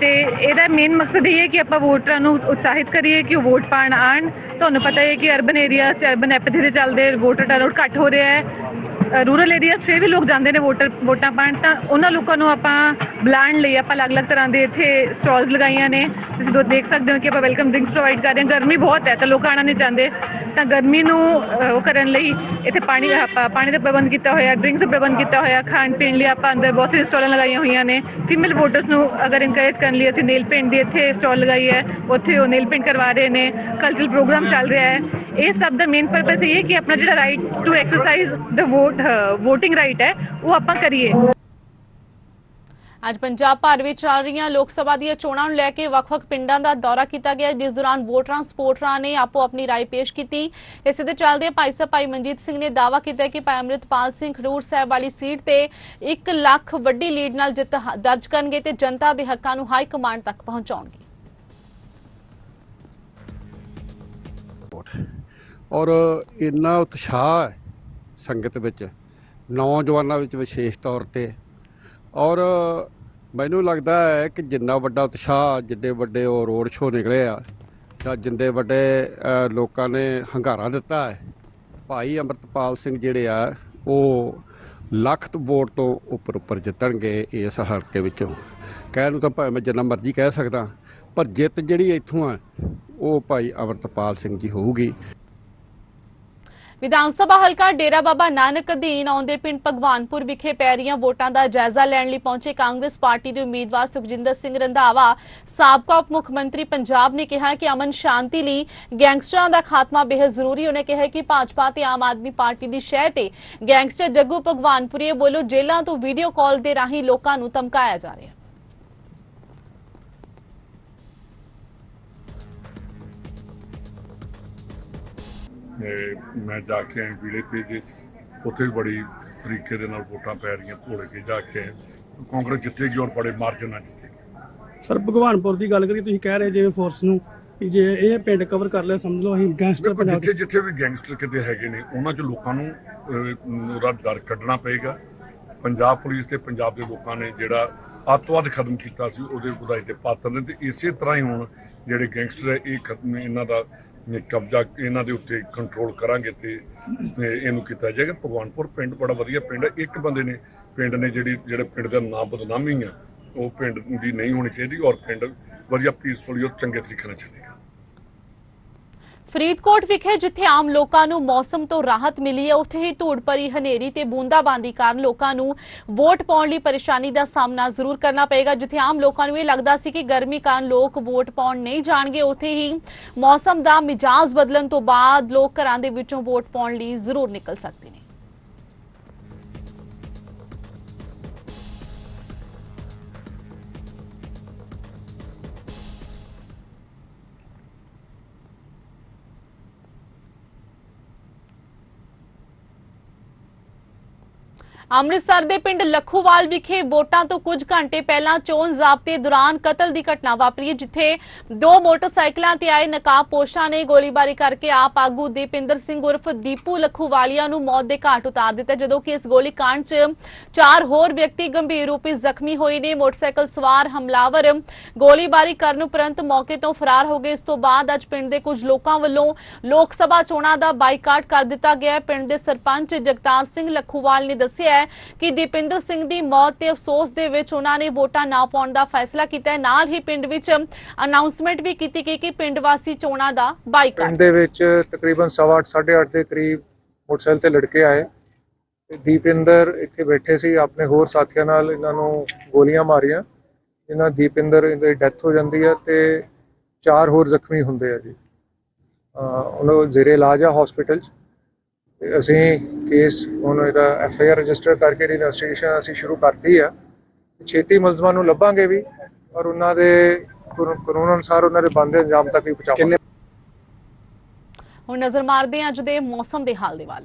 ਤੇ ਇਹਦਾ ਮੇਨ ਮਕਸਦ ਇਹ ਹੈ ਕਿ ਆਪਾਂ ਵੋਟਰਾਂ ਨੂੰ ਉਤਸ਼ਾਹਿਤ ਕਰੀਏ ਕਿ ਉਹ ਵੋਟ ਪਾਣ ਆਣ ਤੁਹਾਨੂੰ ਪਤਾ ਹੈ ਕਿ ਅਰਬਨ ਏਰੀਆ ਚ ਅਰਬਨ ਐਪਥੀ ਦੇ ਚੱਲਦੇ ਵੋਟਰ ਟਰਨਆਊਟ ਘੱਟ ਹੋ ਰਿਹਾ ਹੈ। ਰੂਰਲ ਏਰੀਆਸ ਫੇਰ ਵੀ ਲੋਕ ਜਾਂਦੇ ਨੇ ਵੋਟਰ, ਵੋਟਾਂ ਪਾਣ ਤਾਂ ਉਹਨਾਂ ਲੋਕਾਂ ਨੂੰ ਆਪਾਂ ਬੁਲਾਉਣ ਲਈ ਆਪਾਂ ਅਲੱਗ-ਅਲੱਗ ਤਰ੍ਹਾਂ ਦੇ ਇੱਥੇ ਸਟਾਲਸ ਲਗਾਈਆਂ ਨੇ। ਤੁਸੀਂ ਦੋ ਦੇਖ ਸਕਦੇ ਹੋ ਕਿ ਆਪਾਂ ਵੈਲਕਮ ਡਰਿੰਕਸ ਪ੍ਰੋਵਾਈਡ ਕਰ ਰਹੇ ਹਾਂ। ਗਰਮੀ ਬਹੁਤ ਹੈ, ਤਾਂ ਲੋਕ ਆਣਾ ਨਹੀਂ ਚਾਹੁੰਦੇ। ਤਾਂ ਗਰਮੀ ਨੂੰ ਉਹ ਕਰਨ ਲਈ ਇੱਥੇ ਪਾਣੀ ਆਪਾਂ, ਪਾਣੀ ਦਾ ਪ੍ਰਬੰਧ ਕੀਤਾ ਹੋਇਆ ਡਰਿੰਕਸ ਦਾ ਪ੍ਰਬੰਧ ਕੀਤਾ ਹੋਇਆ, ਖਾਣ ਪੀਣ ਲਈ ਆਪਾਂ ਅੰਦਰ ਬਹੁਤ ਸਾਰੀ ਸਟਾਲਾਂ ਲਗਾਈਆਂ ਹੋਈਆਂ ਨੇ। ਫੀਮੇਲ ਵੋਟਰਸ ਨੂੰ ਅਗਰ ਇਨਕਰੇਜ ਕਰਨ ਲਈ ਅਸੀਂ ਨੇਲ ਪੇਂਟ ਦੀ ਇੱਥੇ ਸਟਾਲ ਲਗਾਈ ਹੈ, ਉੱਥੇ ਉਹ ਨੇਲ ਪੇਂਟ ਕਰਵਾ ਰਹੇ ਨੇ। ਕਲਚਰਲ ਪ੍ਰੋਗਰਾਮ ਚੱਲ ਰਿਹਾ ਹੈ। ਇਹ ਸਭ ਦਾ ਮੇਨ ਪਰਪਸ ਇਹ ਹੈ ਕਿ ਆਪਣਾ ਜਿਹੜਾ right to exercise the vote VOTING right ਹੈ ਉਹ ਆਪਾਂ ਕਰੀਏ ਅੱਜ ਪੰਜਾਬ ਭਰ ਵਿੱਚ ਚੱਲ ਰਹੀਆਂ ਲੋਕ ਸਭਾ ਦੀਆਂ ਚੋਣਾਂ ਨੂੰ ਲੈ ਕੇ ਵੱਖ-ਵੱਖ ਪਿੰਡਾਂ ਦਾ ਦੌਰਾ ਕੀਤਾ ਗਿਆ ਜਿਸ ਦੌਰਾਨ ਵੋਟਰਾਂ ਸਪੋਰਟਰਾਂ ਨੇ ਆਪੋ ਆਪਣੀ رائے ਪੇਸ਼ ਕੀਤੀ ਇਸੇ ਦੇ ਚੱਲਦੇ ਭਾਈ ਸਾਹਿਬ ਭਾਈ ਮਨਜੀਤ ਸਿੰਘ ਨੇ ਦਾਅਵਾ ਕੀਤਾ ਕਿ ਭਾਈ ਅੰਮ੍ਰਿਤਪਾਲ ਸਿੰਘ ਖਡੂਰ ਸਾਹਿਬ ਵਾਲੀ ਸੀਟ ਤੇ 1 ਲੱਖ ਵੱਡੀ ਲੀਡ ਨਾਲ ਜਿੱਤ ਹ- ਦਰਜ ਕਰਨਗੇ ਤੇ ਜਨਤਾ ਦੇ ਹੱਕਾਂ ਨੂੰ ਹਾਈ ਕਮਾਂਡ ਤੱਕ ਪਹੁੰਚਾਉਣਗੇ ਔਰ ਇੰਨਾ ਉਤਸ਼ਾਹ ਹੈ ਸੰਗਤ ਵਿੱਚ, ਨੌਜਵਾਨਾਂ ਵਿੱਚ ਵਿਸ਼ੇਸ਼ ਤੌਰ ਤੇ। ਔਰ ਮੈਨੂੰ ਲੱਗਦਾ ਹੈ ਕਿ ਜਿੰਨਾ ਵੱਡਾ ਉਤਸ਼ਾਹ ਜਿੱਡੇ ਵੱਡੇ ਉਹ ਰੋਡ ਸ਼ੋਅ ਨਿਕਲੇ ਆ, ਜਾਂ ਜਿੰਦੇ ਵੱਡੇ ਲੋਕਾਂ ਨੇ ਹੰਗਾਰਾ ਦਿੱਤਾ ਹੈ, ਭਾਈ ਅੰਮ੍ਰਿਤਪਾਲ ਸਿੰਘ ਜਿਹੜੇ ਆ, ਉਹ ਲੱਖ ਵੋਟ ਤੋਂ ਉੱਪਰ ਉੱਪਰ ਜਿੱਤਣਗੇ ਇਸ ਹਲਕੇ ਵਿੱਚੋਂ। ਕਹਿਣ ਨੂੰ ਤਾਂ ਭਾਵੇਂ ਮੈਂ ਜਿੰਨਾ ਮਰਜ਼ੀ ਕਹਿ ਸਕਦਾ, ਪਰ ਜਿੱਤ ਜਿਹੜੀ ਇੱਥੋਂ ਆ, ਉਹ ਭਾਈ ਅੰਮ੍ਰਿਤਪਾਲ ਸਿੰਘ ਜੀ ਹੋਊਗੀ। ਵਿਧਾਨ ਸਭਾ ਹਲਕਾ ਡੇਰਾ ਬਾਬਾ ਨਾਨਕ ਅਧੀਨ ਆਉਂਦੇ ਪਿੰਡ ਭਗਵਾਨਪੁਰ ਵਿਖੇ ਪੈ ਰਹੀਆਂ ਵੋਟਾਂ ਦਾ ਜਾਇਜ਼ਾ ਲੈਣ ਲਈ ਪਹੁੰਚੇ ਕਾਂਗਰਸ ਪਾਰਟੀ ਦੇ ਉਮੀਦਵਾਰ ਸੁਖਜਿੰਦਰ ਸਿੰਘ ਰੰਧਾਵਾ। ਸਾਬਕਾ ਉਪ ਮੁੱਖ ਮੰਤਰੀ ਪੰਜਾਬ ਨੇ ਕਿਹਾ ਕਿ ਅਮਨ ਸ਼ਾਂਤੀ ਲਈ ਗੈਂਗਸਟਰਾਂ ਦਾ ਖਾਤਮਾ ਬੇहद ਜ਼ਰੂਰੀ। ਉਹਨੇ ਕਿਹਾ ਕਿ ਭਾਜਪਾ ਤੇ ਆਮ ਆਦਮੀ ਪਾਰਟੀ ਦੀ ਸ਼ਹਿ ਤੇ ਗੈਂਗਸਟਰ ਜੱਗੂ ਭਗਵਾਨਪੁਰੀਏ ਵੱਲੋਂ ਜੇਲ੍ਹਾਂ ਤੋਂ ਵੀਡੀਓ ਕਾਲ ਦੇ ਰਾਹੀਂ ਲੋਕਾਂ ਨੂੰ ਧਮਕਾਇਆ ਜਾ ਰਿਹਾ। ਹੈ ਮੈਂ ਜਾ ਕੇ ਆਇਆ ਵਿਲੇ ਤੇ ਜੇ। ਉੱਥੇ ਵੀ ਬੜੀ ਤਰੀਕੇ ਦੇ ਨਾਲ ਵੋਟਾਂ ਪੈ ਰਹੀਆਂ ਭੋਲੇ ਕੇ ਜਾ ਕੇ। ਕਾਂਗਰਸ ਜਿੱਤੇਗੀ ਔਰ ਬੜੇ ਮਾਰਜਨ ਨਾਲ ਜਿੱਤੇਗੀ ਸਰ ਭਗਵਾਨਪੁਰ ਦੀ ਗੱਲ ਕਰੀਏ ਤੁਸੀਂ ਕਹਿ ਰਹੇ ਜਿਵੇਂ ਫੋਰਸ ਨੂੰ ਕਿ ਜੇ ਇਹ ਪਿੰਡ ਕਵਰ ਕਰ ਲਿਆ ਸਮਝ ਲਓ ਅਸੀਂ ਗੈਂਗਸਟਰ ਪੰਜਾਬ ਜਿੱਥੇ ਜਿੱਥੇ ਵੀ ਗੈਂਗਸਟਰ ਕਿਤੇ ਹੈਗੇ ਨੇ ਉਹਨਾਂ 'ਚ ਲੋਕਾਂ ਨੂੰ ਉਹਦਾ ਡਰ ਕੱਢਣਾ ਪਏਗਾ। ਪੰਜਾਬ ਪੁਲਿਸ ਤੇ ਪੰਜਾਬ ਦੇ ਲੋਕਾਂ ਨੇ ਜਿਹੜਾ ਅੱਤਵਾਦ ਖਤਮ ਕੀਤਾ ਸੀ ਉਹਦੇ ਵਧਾਈ ਦੇ ਪਾਤਰ ਨੇ ਤੇ ਇਸੇ ਤਰ੍ਹਾਂ ਹੀ ਹੁਣ ਜਿਹੜੇ ਗੈਂਗਸਟਰ ਹੈ ਇਹ ਖਤਮ ਇਹਨਾਂ ਦਾ ਕਬਜ਼ਾ ਇਹਨਾਂ ਦੇ ਉੱਤੇ ਕੰਟਰੋਲ ਕਰਾਂਗੇ ਤੇ ਇਹਨੂੰ ਕੀਤਾ ਜਾਏਗਾ। ਭਗਵਾਨਪੁਰ ਪਿੰਡ ਬੜਾ ਵਧੀਆ ਪਿੰਡ ਹੈ। ਇੱਕ ਬੰਦੇ ਨੇ, ਪਿੰਡ ਨੇ ਜਿਹੜੀ, ਜਿਹੜੇ ਪਿੰਡ ਦਾ ਨਾਮ ਬਦਨਾਮੀ ਆ, ਉਹ ਪਿੰਡ ਦੀ ਨਹੀਂ ਹੋਣੀ ਚਾਹੀਦੀ ਔਰ ਪਿੰਡ ਵਧੀਆ ਪੀਸਫੁਲੀ ਔਰ ਚੰਗੇ ਤਰੀਕੇ ਨਾਲ ਚੱਲੇਗਾ। ਫਰੀਦਕੋਟ ਵਿਖੇ ਜਿੱਥੇ ਆਮ ਲੋਕਾਂ ਨੂੰ ਮੌਸਮ ਤੋਂ ਰਾਹਤ ਮਿਲੀ ਹੈ, ਉੱਥੇ ਹੀ ਧੂੜ ਭਰੀ ਹਨੇਰੀ ਤੇ ਬੂੰਦਾਬਾਂਦੀ ਕਾਰਨ ਲੋਕਾਂ ਨੂੰ ਵੋਟ ਪਾਉਣ ਲਈ ਪਰੇਸ਼ਾਨੀ ਦਾ ਸਾਹਮਣਾ ਜ਼ਰੂਰ ਕਰਨਾ ਪਏਗਾ। ਜਿੱਥੇ ਆਮ ਲੋਕਾਂ ਨੂੰ ਇਹ ਲੱਗਦਾ ਸੀ ਕਿ ਗਰਮੀ ਕਾਰਨ ਲੋਕ ਵੋਟ ਪਾਉਣ ਨਹੀਂ ਜਾਣਗੇ, ਉੱਥੇ ਹੀ ਮੌਸਮ ਦਾ ਮਿਜਾਜ਼ ਬਦਲਣ ਤੋਂ ਬਾਅਦ ਲੋਕ ਘਰਾਂ ਦੇ ਵਿੱਚੋਂ ਵੋਟ ਪਾਉਣ ਲਈ ਜ਼ਰੂਰ ਨਿਕਲ ਸਕਦੇ ਨੇ। ਅੰਮ੍ਰਿਤਸਰ ਦੇ ਪਿੰਡ ਲੱਖੂਵਾਲ ਵਿਖੇ ਵੋਟਾਂ ਤੋਂ ਕੁਝ ਘੰਟੇ ਪਹਿਲਾਂ ਚੋਣ ਜ਼ਾਬਤੇ ਦੌਰਾਨ ਕਤਲ ਦੀ ਘਟਨਾ ਵਾਪਰੀ ਹੈ, ਜਿੱਥੇ ਦੋ ਮੋਟਰਸਾਈਕਲਾਂ ਤੇ ਆਏ ਨਕਾਬਪੋਸ਼ਾਂ ਨੇ ਗੋਲੀਬਾਰੀ ਕਰਕੇ ਆਪ ਆਗੂ ਦੀਪਿੰਦਰ ਸਿੰਘ ਉਰਫ ਦੀਪੂ ਲੱਖੂਵਾਲੀਆ ਨੂੰ ਮੌਤ ਦੇ ਘਾਟ ਉਤਾਰ ਦਿੱਤਾ ਜਦੋਂ ਕਿ ਇਸ ਗੋਲੀकांड 'ਚ ਚਾਰ ਹੋਰ ਵਿਅਕਤੀ ਗੰਭੀਰ ਰੂਪ ਵਿੱਚ ਜ਼ਖਮੀ ਹੋਏ ਨੇ। ਮੋਟਰਸਾਈਕਲ ਸਵਾਰ ਹਮਲਾਵਰ ਗੋਲੀਬਾਰੀ ਕਰਨ ਉਪਰੰਤ ਮੌਕੇ ਤੋਂ ਫਰਾਰ ਹੋ ਗਏ। ਇਸ ਤੋਂ ਬਾਅਦ ਅੱਜ ਪਿੰਡ ਦੇ ਕੁਝ ਲੋਕਾਂ ਵੱਲੋਂ ਲੋਕ ਸਭਾ ਚੋਣਾਂ ਦਾ ਬਾਈਕਾਟ ਕਰ ਦਿੱਤਾ ਗਿਆ। ਪਿੰਡ ਦੇ ਸਰਪੰਚ ਜਗਤਾਰ ਸਿੰਘ ਲੱਖੂਵਾਲ ਨੇ ਦੱਸਿਆ ਹੈ ਕਿ ਦੀਪਿੰਦਰ ਸਿੰਘ ਦੀ ਮੌਤ ਤੇ ਅਫਸੋਸ ਦੇ ਵਿੱਚ ਉਹਨਾਂ ਨੇ ਵੋਟਾਂ ਨਾ ਪਾਉਣ ਦਾ ਫੈਸਲਾ ਕੀਤਾ ਹੈ। ਨਾਲ ਹੀ ਪਿੰਡ ਵਿੱਚ ਅਨਾਉਂਸਮੈਂਟ ਵੀ ਕੀਤੀ ਗਈ ਕਿ ਪਿੰਡ ਵਾਸੀ ਚੋਣਾਂ ਦਾ ਬਾਈਕਾਟ ਪਿੰਡ ਦੇ ਵਿੱਚ ਤਕਰੀਬਨ 8:30 8:30 ਦੇ ਕਰੀਬ ਮੋਟਰਸਾਈਕਲ ਤੇ ਲੜਕੇ ਆਏ। ਦੀਪਿੰਦਰ ਇੱਥੇ ਬੈਠੇ ਸੀ, ਆਪਣੇ ਹੋਰ ਸਾਥੀਆਂ ਨਾਲ ਇਹਨਾਂ ਨੂੰ ਗੋਲੀਆਂ ਮਾਰੀਆਂ। ਇਹਨਾਂ ਦੀਪਿੰਦਰ ਦੀ ਡੈਥ ਹੋ ਜਾਂਦੀ ਹੈ ਤੇ ਚਾਰ ਹੋਰ ਜ਼ਖਮੀ ਹੁੰਦੇ ਆ ਜੀ। ਉਹਨਾਂ ਜ਼ੇਰੇ ਇਲਾਜ ਆ ਹਸਪੀਟਲ 'ਚ। ਅਸੀਂ ਕੇਸ ਹੁਣ ਇਹਦਾ ਐਫ ਆਈ ਆਰ ਰਜਿਸਟਰ ਕਰਕੇ ਇਨਵੈਸਟੀਗੇਸ਼ਨ ਅਸੀਂ ਸ਼ੁਰੂ ਕਰਤੀ ਆ। ਛੇਤੀ ਮੁਲਜ਼ਮਾਂ ਨੂੰ ਲੱਭਾਂਗੇ ਵੀ, ਔਰ ਉਹਨਾਂ ਦੇ ਕਾਨੂੰਨ ਅਨੁਸਾਰ ਉਹਨਾਂ ਦੇ ਬੰਦੇ ਅੰਜਾਮ ਤੱਕ ਵੀ ਪਹੁੰਚਾਵਾਂਗੇ। ਹੁਣ ਨਜ਼ਰ ਮਾਰਦੇ ਹਾਂ ਅੱਜ ਦੇ ਮੌਸਮ ਦੇ ਹਾਲ ਦੇ ਵੱਲ।